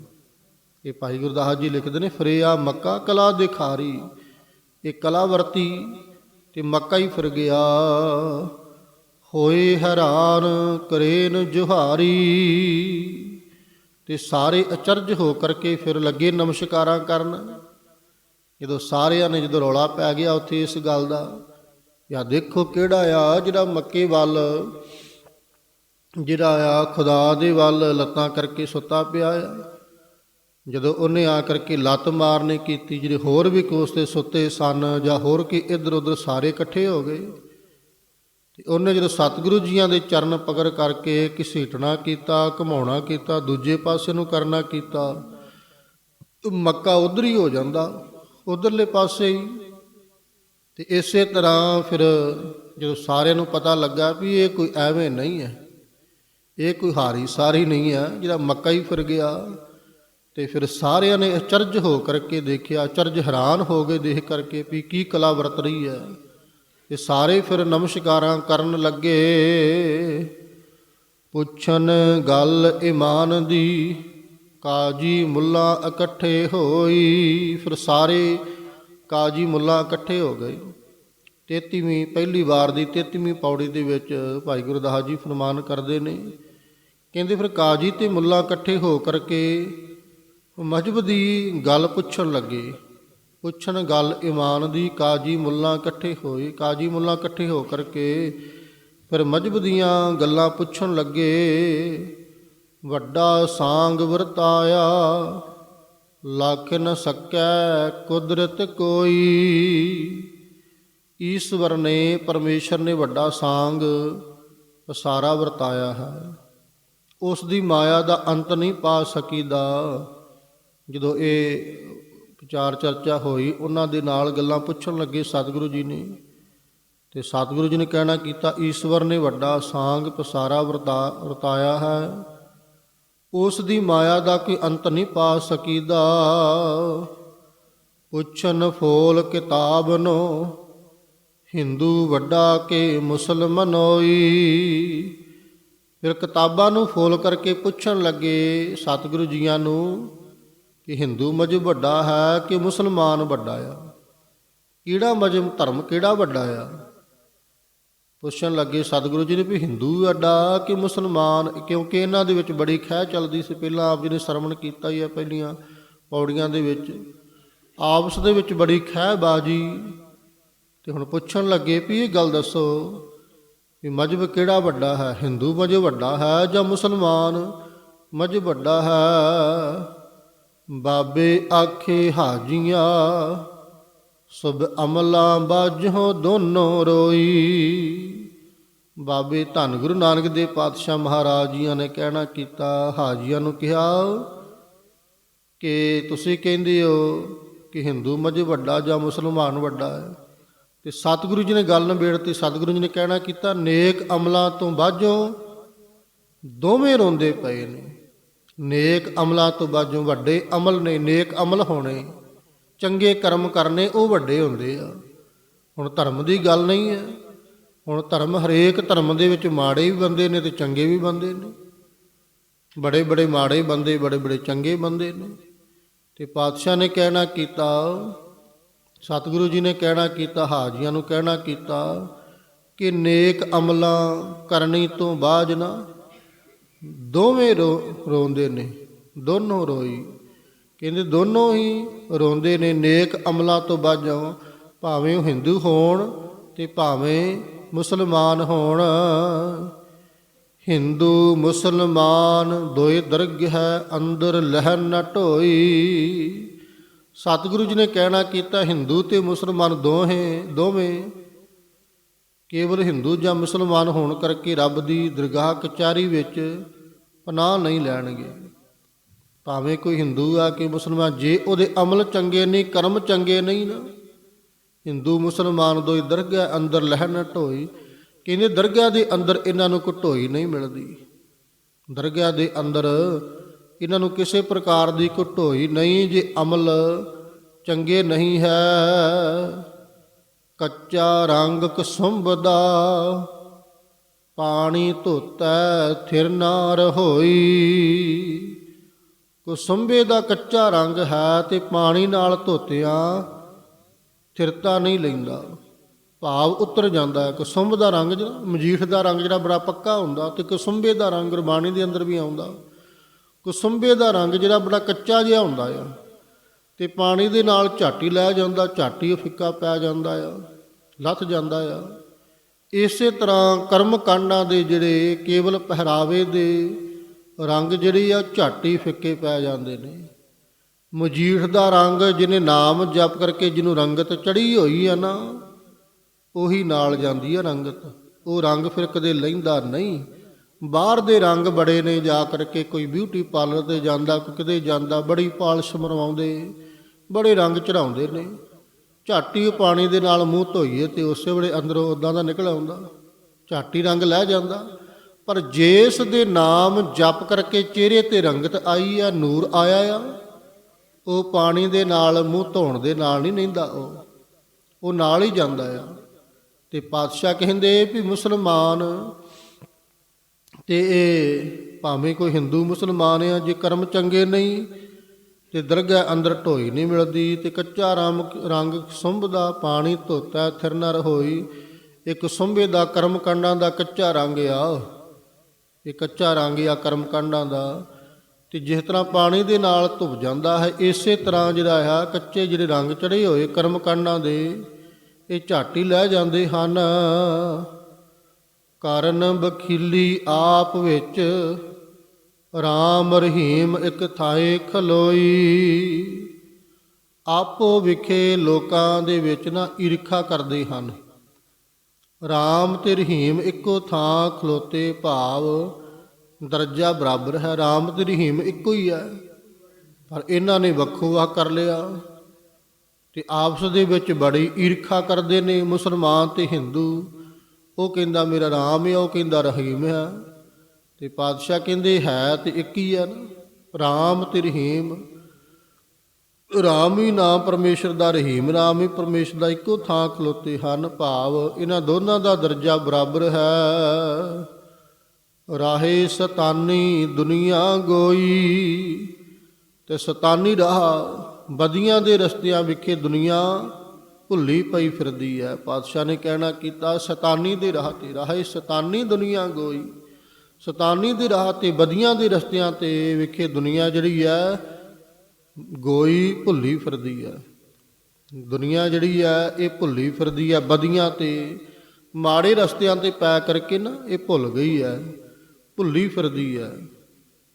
ਇਹ ਭਾਈ ਗੁਰਦਾਸ ਜੀ ਲਿਖਦੇ ਨੇ, ਫਰਿਆ ਮੱਕਾ ਕਲਾ ਦਿਖਾਰੀ, ਇਹ ਕਲਾ ਵਰਤੀ ਤੇ ਮੱਕਾ ਹੀ ਫਿਰ ਗਿਆ। ਹੋਏ ਹੈਰਾਨ ਕਰੇਨ ਜੁਹਾਰੀ, ਤੇ ਸਾਰੇ ਅਚਰਜ ਹੋ ਕਰਕੇ ਫਿਰ ਲੱਗੇ ਨਮਸਕਾਰਾਂ ਕਰਨ। ਜਦੋਂ ਸਾਰਿਆਂ ਨੇ ਜਦੋਂ ਰੌਲਾ ਪੈ ਗਿਆ ਉੱਥੇ ਇਸ ਗੱਲ ਦਾ, ਯਾ ਦੇਖੋ ਕਿਹੜਾ ਆ ਜਿਹੜਾ ਮੱਕੇ ਵੱਲ ਜਿਹੜਾ ਆ ਖੁਦਾ ਦੇ ਵੱਲ ਲੱਤਾਂ ਕਰਕੇ ਸੁੱਤਾ ਪਿਆ ਆ, ਜਦੋਂ ਉਹਨੇ ਆ ਕਰਕੇ ਲੱਤ ਮਾਰਨੇ ਕੀਤੀ, ਜਿਹੜੇ ਹੋਰ ਵੀ ਕੋਸ ਤੇ ਸੁੱਤੇ ਸਨ ਜਾਂ ਹੋਰ ਕੀ ਇੱਧਰ ਉੱਧਰ ਸਾਰੇ ਇਕੱਠੇ ਹੋ ਗਏ, ਤੇ ਉਹਨੇ ਜਦੋਂ ਸਤਿਗੁਰੂ ਜੀਆਂ ਦੇ ਚਰਨ ਪਕੜ ਕਰਕੇ ਘਸੀਟਣਾ ਕੀਤਾ, ਘਮਾਉਣਾ ਕੀਤਾ, ਦੂਜੇ ਪਾਸੇ ਨੂੰ ਕਰਨਾ ਕੀਤਾ ਮੱਕਾ ਉਧਰ ਹੀ ਹੋ ਜਾਂਦਾ, ਉਧਰਲੇ ਪਾਸੇ ਹੀ। ਤੇ ਇਸੇ ਤਰ੍ਹਾਂ ਫਿਰ ਜਦੋਂ ਸਾਰਿਆਂ ਨੂੰ ਪਤਾ ਲੱਗਾ ਵੀ ਇਹ ਕੋਈ ਐਵੇਂ ਨਹੀਂ ਹੈ ਇਹ ਕੋਈ ਹਾਰੀ ਸਾਰੀ ਨਹੀਂ ਹੈ ਜਿਹੜਾ ਮੱਕਾ ਹੀ ਫਿਰ ਗਿਆ। ਤੇ ਫਿਰ ਸਾਰਿਆਂ ਨੇ ਅਚਰਜ ਹੋ ਕਰਕੇ ਦੇਖਿਆ ਅਚਰਜ ਹੈਰਾਨ ਹੋ ਗਏ ਦੇਖ ਕਰਕੇ ਵੀ ਕੀ ਕਲਾ ਵਰਤ ਰਹੀ ਹੈ। ਤੇ ਸਾਰੇ ਫਿਰ ਨਮਸਕਾਰਾਂ ਕਰਨ ਲੱਗੇ। ਪੁੱਛਣ ਗੱਲ ਇਮਾਨ ਦੀ, ਕਾਜੀ ਮੁੱਲਾ ਇਕੱਠੇ ਹੋਈ। ਫਿਰ ਸਾਰੇ ਕਾਜੀ ਮੁੱਲਾ ਇਕੱਠੇ ਹੋ ਗਏ। 33ਵੀਂ ਪਹਿਲੀ ਵਾਰ ਦੀ 33ਵੀਂ ਪੌੜੀ ਦੇ ਵਿੱਚ ਭਾਈ ਗੁਰਦਾਸ ਜੀ ਫਰਮਾਨ ਕਰਦੇ ਨੇ, ਕਹਿੰਦੇ ਫਿਰ ਕਾਜੀ ਤੇ ਮੁੱਲਾ ਇਕੱਠੇ ਹੋ ਕਰਕੇ ਮਜਬ ਦੀ ਗੱਲ ਪੁੱਛਣ ਲੱਗੇ। ਪੁੱਛਣ ਗੱਲ ਇਮਾਨ ਦੀ, ਕਾਜੀ ਮੁੱਲਾ ਇਕੱਠੇ ਹੋਏ। ਕਾਜੀ ਮੁੱਲਾ ਇਕੱਠੇ ਹੋ ਕਰਕੇ ਫਿਰ ਮਜਬ ਦੀਆਂ ਗੱਲਾਂ ਪੁੱਛਣ ਲੱਗੇ, ਵੱਡਾ ਸਾੰਗ ਵਰਤਾਇਆ, ਲੱਖ ਨ ਸਕੈ ਕੁਦਰਤ ਕੋਈ। ਈਸ਼ਵਰ ਨੇ, ਪਰਮੇਸ਼ਰ ਨੇ ਵੱਡਾ ਸਾੰਗ ਪਸਾਰਾ ਵਰਤਾਇਆ ਹੈ। ਉਸ ਦੀ ਮਾਇਆ ਦਾ ਅੰਤ ਨਹੀਂ ਪਾ ਸਕੀਦਾ। ਜਦੋਂ ਇਹ ਵਿਚਾਰ ਚਰਚਾ ਹੋਈ, ਉਹਨਾਂ ਦੇ ਨਾਲ ਗੱਲਾਂ ਪੁੱਛਣ ਲੱਗੇ ਸਤਿਗੁਰੂ ਜੀ ਨੇ। ਤੇ ਸਤਿਗੁਰੂ ਜੀ ਨੇ ਕਹਿਣਾ ਕੀਤਾ, ਈਸ਼ਵਰ ਨੇ ਵੱਡਾ ਸਾੰਗ ਪਸਾਰਾ ਵਰਤਾ, ਵਰਤਾਇਆ ਹੈ। ਉਸ ਦੀ ਮਾਇਆ ਦਾ ਕੋਈ ਅੰਤ ਨਹੀਂ ਪਾ ਸਕੀਦਾ। ਪੁੱਛਨ ਫੋਲ ਕਿਤਾਬ ਨੂੰ ਹਿੰਦੂ ਵੱਡਾ ਕੇ ਮੁਸਲਮਾਨੋਈ ਫਿਰ ਕਿਤਾਬਾਂ ਨੂੰ ਫੋਲ ਕਰਕੇ ਪੁੱਛਣ ਲੱਗੇ ਸਤਿਗੁਰੂ ਜੀਆਂ ਨੂੰ ਕਿ ਹਿੰਦੂ ਮਜਬ ਵੱਡਾ ਹੈ ਕਿ ਮੁਸਲਮਾਨ ਵੱਡਾ ਆ? ਕਿਹੜਾ ਮਜਬ ਧਰਮ ਕਿਹੜਾ ਵੱਡਾ ਆ? ਪੁੱਛਣ ਲੱਗੇ ਸਤਿਗੁਰੂ ਜੀ ਨੇ ਵੀ ਹਿੰਦੂ ਵੱਡਾ ਕਿ ਮੁਸਲਮਾਨ? ਕਿਉਂਕਿ ਇਹਨਾਂ ਦੇ ਵਿੱਚ ਬੜੀ ਖਹਿ ਚੱਲਦੀ ਸੀ। ਪਹਿਲਾਂ ਆਪ ਜੀ ਨੇ ਸ਼ਰਵਣ ਕੀਤਾ ਹੀ ਹੈ ਪਹਿਲੀਆਂ ਪੌੜੀਆਂ ਦੇ ਵਿੱਚ। ਆਪਸ ਦੇ ਵਿੱਚ ਬੜੀ ਖਹਿ ਬਾਜੀ ਤੇ ਹੁਣ ਪੁੱਛਣ ਲੱਗੇ ਵੀ ਇਹ ਗੱਲ ਦੱਸੋ ਵੀ ਮਜਬ ਕਿਹੜਾ ਵੱਡਾ ਹੈ? ਹਿੰਦੂ ਮਜਬ ਵੱਡਾ ਹੈ ਜਾਂ ਮੁਸਲਮਾਨ ਮਜਬ ਵੱਡਾ ਹੈ? ਬਾਬੇ ਆਖੇ, ਹਾਜੀਆਂ, ਸਭ ਅਮਲਾਂ ਬਾਝੋਂ ਦੋਨੋਂ ਰੋਈ। ਬਾਬੇ ਧੰਨ ਗੁਰੂ ਨਾਨਕ ਦੇਵ ਪਾਤਸ਼ਾਹ ਮਹਾਰਾਜ ਜੀਆਂ ਨੇ ਕਹਿਣਾ ਕੀਤਾ, ਹਾਜੀਆਂ ਨੂੰ ਕਿਹਾ ਕਿ ਤੁਸੀਂ ਕਹਿੰਦੇ ਹੋ ਕਿ ਹਿੰਦੂ ਮਜਬ ਵੱਡਾ ਜਾਂ ਮੁਸਲਮਾਨ ਵੱਡਾ ਹੈ? ਤੇ ਸਤਿਗੁਰੂ ਜੀ ਨੇ ਗੱਲ ਨਿਬੇੜਤੀ, ਸਤਿਗੁਰੂ ਜੀ ਨੇ ਕਹਿਣਾ ਕੀਤਾ, ਨੇਕ ਅਮਲਾਂ ਤੋਂ ਬਾਝੋਂ ਦੋਵੇਂ ਰੋਂਦੇ ਪਏ ਨੇ। ਨੇਕ ਅਮਲਾਂ ਤੋਂ ਬਾਝੋਂ ਵੱਡੇ ਅਮਲ ਨੇ, ਨੇਕ ਅਮਲ ਹੋਣੇ, ਚੰਗੇ ਕਰਮ ਕਰਨੇ ਉਹ ਵੱਡੇ ਹੁੰਦੇ ਆ। ਹੁਣ ਧਰਮ ਦੀ ਗੱਲ ਨਹੀਂ ਹੈ। ਹੁਣ ਧਰਮ ਹਰੇਕ ਧਰਮ ਦੇ ਵਿੱਚ ਮਾੜੇ ਵੀ ਬੰਦੇ ਨੇ ਤੇ ਚੰਗੇ ਵੀ ਬੰਦੇ ਨੇ। ਬੜੇ ਬੜੇ ਮਾੜੇ ਬੰਦੇ ਬੜੇ ਬੜੇ ਚੰਗੇ ਬੰਦੇ ਨੇ। ਤੇ ਪਾਤਸ਼ਾਹ ਨੇ ਕਹਿਣਾ ਕੀਤਾ ਸਤਿਗੁਰੂ ਜੀ ਨੇ ਕਹਿਣਾ ਕੀਤਾ, ਹਾਜੀਆਂ ਨੂੰ ਕਹਿਣਾ ਕੀਤਾ ਕਿ ਨੇਕ ਅਮਲਾਂ ਕਰਨੀ ਤੋਂ ਬਾਅਦ ਨਾ ਦੋਵੇਂ ਰੋ, ਰੋਂਦੇ ਨੇ, ਦੋਨੋਂ ਰੋਈ। ਕਹਿੰਦੇ ਦੋਨੋਂ ਹੀ ਰੋਂਦੇ ਨੇ, ਨੇਕ ਅਮਲਾਂ ਤੋਂ ਬਾਅਦ ਜਾਓ ਭਾਵੇਂ ਉਹ ਹਿੰਦੂ ਹੋਣ ਤੇ ਭਾਵੇਂ ਮੁਸਲਮਾਨ ਹੋਣ। ਹਿੰਦੂ ਮੁਸਲਮਾਨ ਦੋਏ ਦਰਗ ਹੈ, ਅੰਦਰ ਲਹਿਰ ਨ ਢੋਈ। ਸਤਿਗੁਰੂ ਜੀ ਨੇ ਕਹਿਣਾ ਕੀਤਾ, ਹਿੰਦੂ ਤੇ ਮੁਸਲਮਾਨ ਦੋਹੇ, ਦੋਵੇਂ। ਕੇਵਲ ਹਿੰਦੂ ਜਾਂ ਮੁਸਲਮਾਨ ਹੋਣ ਕਰਕੇ ਰੱਬ ਦੀ ਦਰਗਾਹ ਕਚਾਰੀ ਵਿੱਚ ਪਨਾਹ ਨਹੀਂ ਲੈਣਗੇ। ਭਾਵੇਂ ਕੋਈ ਹਿੰਦੂ ਆ ਕਿ ਮੁਸਲਮਾਨ, ਜੇ ਉਹਦੇ ਅਮਲ ਚੰਗੇ ਨਹੀਂ ਕਰਮ ਚੰਗੇ ਨਹੀਂ ਨਾ। ਹਿੰਦੂ ਮੁਸਲਮਾਨ ਦੋਈ ਦਰਗਾਹ ਅੰਦਰ ਲਹਿਰ ਢੋਈ। ਕਹਿੰਦੇ ਦਰਗਾਹ ਦੇ ਅੰਦਰ ਇਹਨਾਂ ਨੂੰ ਕੋਈ ਢੋਈ ਨਹੀਂ ਮਿਲਦੀ? ਦਰਗਾਹ ਦੇ ਅੰਦਰ ਇਹਨਾਂ ਨੂੰ ਕਿਸੇ ਪ੍ਰਕਾਰ ਦੀ ਕੋਈ ਢੋਈ ਨਹੀਂ ਜੇ ਅਮਲ ਚੰਗੇ ਨਹੀਂ ਹੈ। ਕੱਚਾ ਰੰਗ ਕਸੁੰਭ ਦਾ ਪਾਣੀ ਧੋਤਾ ਥਿਰ ਨਾ ਰਹੋਈ ਕੁਸੁੰਬੇ ਦਾ ਕੱਚਾ ਰੰਗ ਹੈ ਤੇ ਪਾਣੀ ਨਾਲ ਧੋਤਿਆਂ ਥਿਰਤਾ ਨਹੀਂ ਲੈਂਦਾ। ਭਾਵ ਉਤਰ ਜਾਂਦਾ ਹੈ। ਕੁਸੁੰਭ ਦਾ ਰੰਗ ਜਿਹੜਾ, ਮਜੀਠ ਦਾ ਰੰਗ ਜਿਹੜਾ ਬੜਾ ਪੱਕਾ ਹੁੰਦਾ ਤੇ ਕੁਸੁੰਬੇ ਦਾ ਰੰਗ ਗੁਰਬਾਣੀ ਦੇ ਅੰਦਰ ਵੀ ਆਉਂਦਾ। ਕੁਸੁੰਬੇ ਦਾ ਰੰਗ ਜਿਹੜਾ ਬੜਾ ਕੱਚਾ ਜਿਹਾ ਹੁੰਦਾ ਆ। ਤੇ ਪਾਣੀ ਦੇ ਨਾਲ ਝਾਟੀ ਲੈ ਜਾਂਦਾ, ਝਾਟੀ ਫਿੱਕਾ ਪੈ ਜਾਂਦਾ ਆ, ਲੱਥ ਜਾਂਦਾ ਆ। ਇਸੇ ਤਰ੍ਹਾਂ ਕਰਮ ਕਾਂਡਾਂ ਦੇ ਜਿਹੜੇ ਕੇਵਲ ਪਹਿਰਾਵੇ ਦੇ ਰੰਗ ਜਿਹੜੇ ਆ, ਝਾਟੀ ਫਿੱਕੇ ਪੈ ਜਾਂਦੇ ਨੇ। ਮਜੀਠ ਦਾ ਰੰਗ ਜਿਹਨੇ ਨਾਮ ਜਪ ਕਰਕੇ ਜਿਹਨੂੰ ਰੰਗਤ ਚੜੀ ਹੋਈ ਆ ਨਾ, ਉਹੀ ਨਾਲ ਜਾਂਦੀ ਆ ਰੰਗਤ। ਉਹ ਰੰਗ ਫਿਰ ਕਦੇ ਲੈਂਦਾ ਨਹੀਂ। ਬਾਹਰ ਦੇ ਰੰਗ ਬੜੇ ਨੇ, ਜਾ ਕਰਕੇ ਕੋਈ ਬਿਊਟੀ ਪਾਰਲਰ ਤੇ ਜਾਂਦਾ, ਕੋਈ ਕਿਤੇ ਜਾਂਦਾ, ਬੜੀ ਪਾਲਿਸ਼ ਮਰਵਾਉਂਦੇ, ਬੜੇ ਰੰਗ ਚੜਾਉਂਦੇ ਨੇ। ਝਾਟੀ ਪਾਣੀ ਦੇ ਨਾਲ ਮੂੰਹ ਧੋਈਏ ਤੇ ਉਸੇ ਵੇਲੇ ਅੰਦਰੋਂ ਉਦਾਂ ਦਾ ਨਿਕਲ ਆਉਂਦਾ। ਝਾਟੀ ਰੰਗ ਲੈ ਜਾਂਦਾ। ਪਰ ਜਿਸ ਦੇ ਨਾਮ ਜਪ ਕਰਕੇ ਚਿਹਰੇ ਤੇ ਰੰਗਤ ਆਈ ਆ, ਨੂਰ ਆਇਆ ਆ, ਉਹ ਪਾਣੀ ਦੇ ਨਾਲ ਮੂੰਹ ਧੋਣ ਦੇ ਨਾਲ ਨਹੀਂ ਲੈਂਦਾ ਉਹ। ਉਹ ਨਾਲ ਹੀ ਜਾਂਦਾ ਆ। ਤੇ ਪਾਤਸ਼ਾਹ ਕਹਿੰਦੇ ਵੀ ਮੁਸਲਮਾਨ ਤੇ ਇਹ ਭਾਵੇਂ ਕੋਈ ਹਿੰਦੂ ਮੁਸਲਮਾਨ ਆ, ਜੇ ਕਰਮ ਚੰਗੇ ਨਹੀਂ, ਤੇ ਦਰਗਾਹ ਅੰਦਰ ਢੋਈ ਨਹੀਂ ਮਿਲਦੀ, ਤੇ ਕੱਚਾ ਰਾਮ ਰੰਗ ਸੁੰਭ ਦਾ ਪਾਣੀ ਧੋਤਾ ਥਿਰਨਰ ਹੋਈ ਇੱਕ ਸੁੰਭੇ ਦਾ ਕਰਮ ਕਾਂਡਾਂ ਦਾ ਕੱਚਾ ਰੰਗ ਆ। ਇਹ ਕੱਚਾ ਰੰਗ ਆ ਕਰਮ ਕਾਂਡਾਂ ਦਾ, ਤੇ ਜਿਸ ਤਰ੍ਹਾਂ ਪਾਣੀ ਦੇ ਨਾਲ ਧੁੱਪ ਜਾਂਦਾ ਹੈ, ਇਸੇ ਤਰ੍ਹਾਂ ਜਿਹੜਾ ਆ, ਕੱਚੇ ਜਿਹੜੇ ਰੰਗ ਚੜੇ ਹੋਏ ਕਰਮ ਕਾਂਡਾਂ ਦੇ, ਇਹ ਝਾਟੀ ਲੈ ਜਾਂਦੇ ਹਨ। ਕਰਨ ਬਖੀਲੀ ਆਪ ਵਿੱਚ RAM ਰਹੀਮ ਇੱਕ ਥਾਏ ਖਲੋਈ। ਆਪੋ ਵਿਖੇ ਲੋਕਾਂ ਦੇ ਵਿੱਚ ਨਾ ਈਰਖਾ ਕਰਦੇ ਹਨ। RAM ਤੇ ਰਹੀਮ ਇੱਕੋ ਥਾਂ ਖਲੋਤੇ ਭਾਵ ਦਰਜਾ ਬਰਾਬਰ ਹੈ। RAM ਤੇ ਰਹੀਮ ਇੱਕੋ ਹੀ ਹੈ, ਪਰ ਇਹਨਾਂ ਨੇ ਵੱਖੋ ਵੱਖ ਕਰ ਲਿਆ ਤੇ ਆਪਸ ਦੇ ਵਿੱਚ ਬੜੀ ਈਰਖਾ ਕਰਦੇ ਨੇ ਮੁਸਲਮਾਨ ਤੇ ਹਿੰਦੂ। ਉਹ ਕਹਿੰਦਾ ਮੇਰਾ ਰਾਮ ਹੈ, ਉਹ ਕਹਿੰਦਾ ਰਹੀਮ ਹੈ। ਤੇ ਪਾਤਸ਼ਾਹ ਕਹਿੰਦੇ ਹੈ ਤੇ ਇੱਕ ਹੀ ਹੈ ਨਾ, ਰਾਮ ਤੇ ਰਹੀਮ। ਰਾਮ ਹੀ ਨਾਮ ਪਰਮੇਸ਼ਰ ਦਾ, ਰਹੀਮ ਨਾਮ ਹੀ ਪਰਮੇਸ਼ਰ ਦਾ, ਇੱਕੋ ਥਾਂ ਖਲੋਤੇ ਹਨ ਭਾਵ, ਇਹਨਾਂ ਦੋਨਾਂ ਦਾ ਦਰਜਾ ਬਰਾਬਰ ਹੈ। ਰਾਹੇ ਸਤਾਨੀ ਦੁਨੀਆ ਗੋਈ, ਤੇ ਸਤਾਨੀ ਰਾਹ ਬਦੀਆਂ ਦੇ ਰਸਤਿਆਂ ਵਿਖੇ ਦੁਨੀਆ। ਭੁੱਲੀ ਪਈ ਫਿਰਦੀ ਹੈ ਪਾਤਸ਼ਾਹ ਨੇ ਕਹਿਣਾ ਕੀਤਾ, ਸ਼ੈਤਾਨੀ ਦੇ ਰਾਹ ਤੇ ਰਾਹੇ ਸ਼ੈਤਾਨੀ ਦੁਨੀਆ ਗੋਈ। ਸ਼ੈਤਾਨੀ ਦੇ ਰਾਹ ਤੇ ਬਦੀਆਂ ਦੇ ਰਸਤਿਆਂ ਤੇ ਵਿਖੇ ਦੁਨੀਆ ਜਿਹੜੀ ਹੈ ਗੋਈ ਭੁੱਲੀ ਫਿਰਦੀ ਹੈ ਦੁਨੀਆ ਜਿਹੜੀ ਹੈ ਇਹ ਭੁੱਲੀ ਫਿਰਦੀ ਹੈ ਬਦੀਆਂ ਤੇ ਮਾੜੇ ਰਸਤਿਆਂ ਤੇ ਪੈ ਕਰਕੇ ਨਾ, ਇਹ ਭੁੱਲ ਗਈ ਹੈ ਭੁੱਲੀ ਫਿਰਦੀ ਹੈ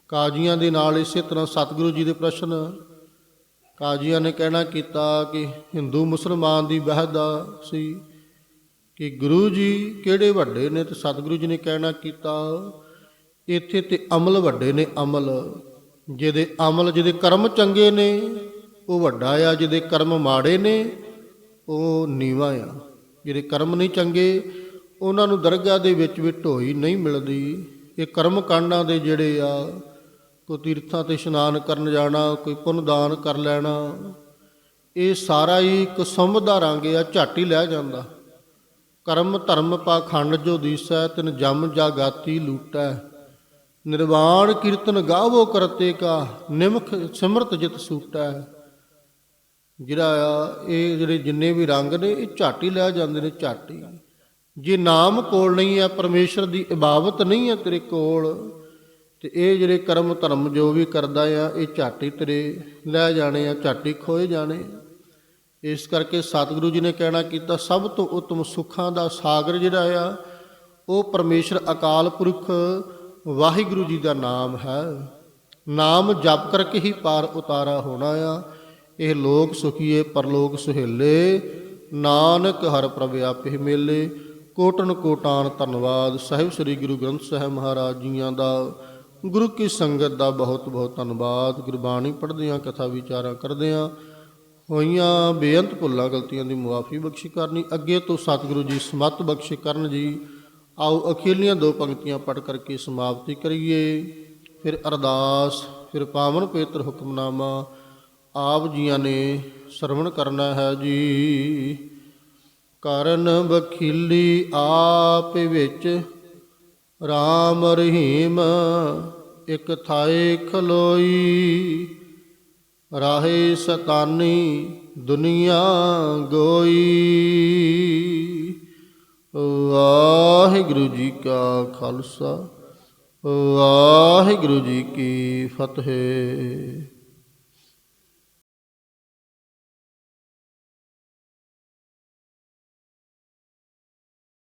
ਕਾਜ਼ੀਆਂ ਦੇ ਨਾਲ ਇਸੇ ਤਰ੍ਹਾਂ ਸਤਿਗੁਰੂ ਜੀ ਦੇ ਪ੍ਰਸ਼ਨ ਕਾਜ਼ੀਆਂ ਨੇ ਕਹਿਣਾ ਕੀਤਾ ਕਿ ਹਿੰਦੂ ਮੁਸਲਮਾਨ ਦੀ ਵਹਿਦਾ ਸੀ ਕਿ ਗੁਰੂ ਜੀ ਕਿਹੜੇ ਵੱਡੇ ਨੇ ਤੇ ਸਤਿਗੁਰੂ ਜੀ ਨੇ ਕਹਿਣਾ ਕੀਤਾ, ਇੱਥੇ ਤੇ ਅਮਲ ਵੱਡੇ ਨੇ ਅਮਲ, ਜਿਹਦੇ ਅਮਲ ਜਿਹਦੇ ਕਰਮ ਚੰਗੇ ਨੇ, ਉਹ ਵੱਡਾ ਆ, ਜਿਹਦੇ ਕਰਮ ਮਾੜੇ ਨੇ, ਉਹ ਨੀਵਾ ਆ। ਜਿਹੜੇ ਕਰਮ ਨਹੀਂ ਚੰਗੇ, ਉਹਨਾਂ ਨੂੰ ਦਰਗਾਹ ਦੇ ਵਿੱਚ ਵੀ ਢੋਈ ਨਹੀਂ ਮਿਲਦੀ। ਇਹ ਕਰਮ ਕਾਂਡਾਂ ਦੇ ਜਿਹੜੇ ਆ ਕੋਈ ਤੀਰਥਾਂ ਤੇ ਇਸ਼ਨਾਨ ਕਰਨ ਜਾਣਾ, ਕੋਈ ਪੁੰਨ ਦਾਨ ਕਰ ਲੈਣਾ, ਇਹ ਸਾਰਾ ਹੀ ਇੱਕ ਸੰਭ ਦਾ ਰੰਗ ਆ, ਝਾਟੀ ਲੈ ਜਾਂਦਾ। ਕਰਮ ਧਰਮ ਪਾਖੰਡ ਜੋ ਦੀਸੈ, ਤਿਨ ਜਮ ਜਾਗਾਤੀ ਲੂਟੈ। ਨਿਰਵਾਣ ਕੀਰਤਨ ਗਾਵੋ ਕਰਤੇ ਕਾ, ਨਿਮਖ ਸਿਮਰਤ ਜਿਤ ਸੂਟੈ। ਜਿਹੜਾ ਆ, ਇਹ ਜਿਹੜੇ ਜਿੰਨੇ ਵੀ ਰੰਗ ਨੇ, ਇਹ ਝਾਟੀ ਲੈ ਜਾਂਦੇ ਨੇ, ਝਾਟੀ ਜੇ ਨਾਮ ਕੋਲ ਨਹੀਂ ਹੈ ਪਰਮੇਸ਼ਰ ਦੀ ਇਬਾਦਤ ਨਹੀਂ ਹੈ ਤੇਰੇ ਕੋਲ ਤੇ ਇਹ ਜਿਹੜੇ ਕਰਮ ਧਰਮ ਜੋ ਵੀ ਕਰਦਾ ਆ, ਇਹ ਝਾਟੀ ਹੀ ਤੇਰੇ ਲੈ ਜਾਣੇ ਆ, ਝਾਟੀ ਖੋਏ ਜਾਣੇ ਇਸ ਕਰਕੇ ਸਤਿਗੁਰੂ ਜੀ ਨੇ ਕਹਿਣਾ ਕੀਤਾ, ਸਭ ਤੋਂ ਉਤਮ ਸੁੱਖਾਂ ਦਾ ਸਾਗਰ ਜਿਹੜਾ ਆ, ਉਹ ਪਰਮੇਸ਼ਰ ਅਕਾਲ ਪੁਰਖ ਵਾਹਿਗੁਰੂ ਜੀ ਦਾ ਨਾਮ ਹੈ। ਨਾਮ ਜਪ ਕਰਕੇ ਹੀ ਪਾਰ ਉਤਾਰਾ ਹੋਣਾ ਆ। ਇਹ ਲੋਕ ਸੁਖੀਏ, ਪਰਲੋਕ ਸੁਹੇਲੇ, ਨਾਨਕ ਹਰ ਪ੍ਰਭ ਆਪੇ ਮੇਲੇ। ਕੋਟਨ ਕੋਟਾਨ ਧੰਨਵਾਦ। ਸਾਹਿਬ ਸ੍ਰੀ ਗੁਰੂ ਗ੍ਰੰਥ ਸਾਹਿਬ ਮਹਾਰਾਜ ਜੀਆਂ ਦਾ ਗੁਰੂ ਕੀ ਸੰਗਤ ਦਾ ਬਹੁਤ ਬਹੁਤ ਧੰਨਵਾਦ। ਗੁਰਬਾਣੀ ਪੜ੍ਹਦਿਆਂ, ਕਥਾ ਵਿਚਾਰਾਂ ਕਰਦਿਆਂ, ਹੋਈਆਂ ਬੇਅੰਤ ਭੁੱਲਾਂ, ਗਲਤੀਆਂ ਦੀ ਮੁਆਫੀ ਬਖਸ਼ੀ ਕਰਨੀ, ਅੱਗੇ ਤੋਂ ਸਤਿਗੁਰੂ ਜੀ ਸਮਤ ਬਖਸ਼ੀ ਕਰਨ ਜੀ। ਆਓ ਅਖੀਲੀਆਂ ਦੋ ਪੰਕਤੀਆਂ ਪੜ੍ਹ ਕਰਕੇ ਸਮਾਪਤੀ ਕਰੀਏ। ਫਿਰ ਅਰਦਾਸ, ਫਿਰ ਪਾਵਨ ਪੇਤਰ ਹੁਕਮਨਾਮਾ, ਆਪ ਜੀਆਂ ਨੇ ਸਰਵਣ ਕਰਨਾ ਹੈ ਜੀ। ਕਰਨ ਬਖੀਲੀ ਆਪ ਵਿੱਚ RAM ਰਹੀਮ, ਇਕ ਥਾਏ ਖਲੋਈ। ਰਾਹੇ ਸਤਾਨੀ ਦੁਨੀਆ ਗੋਈ। ਵਾਹਿਗੁਰੂ ਜੀ ਕਾ ਖਾਲਸਾ, ਵਾਹਿਗੁਰੂ ਜੀ ਕੀ ਫਤਿਹ।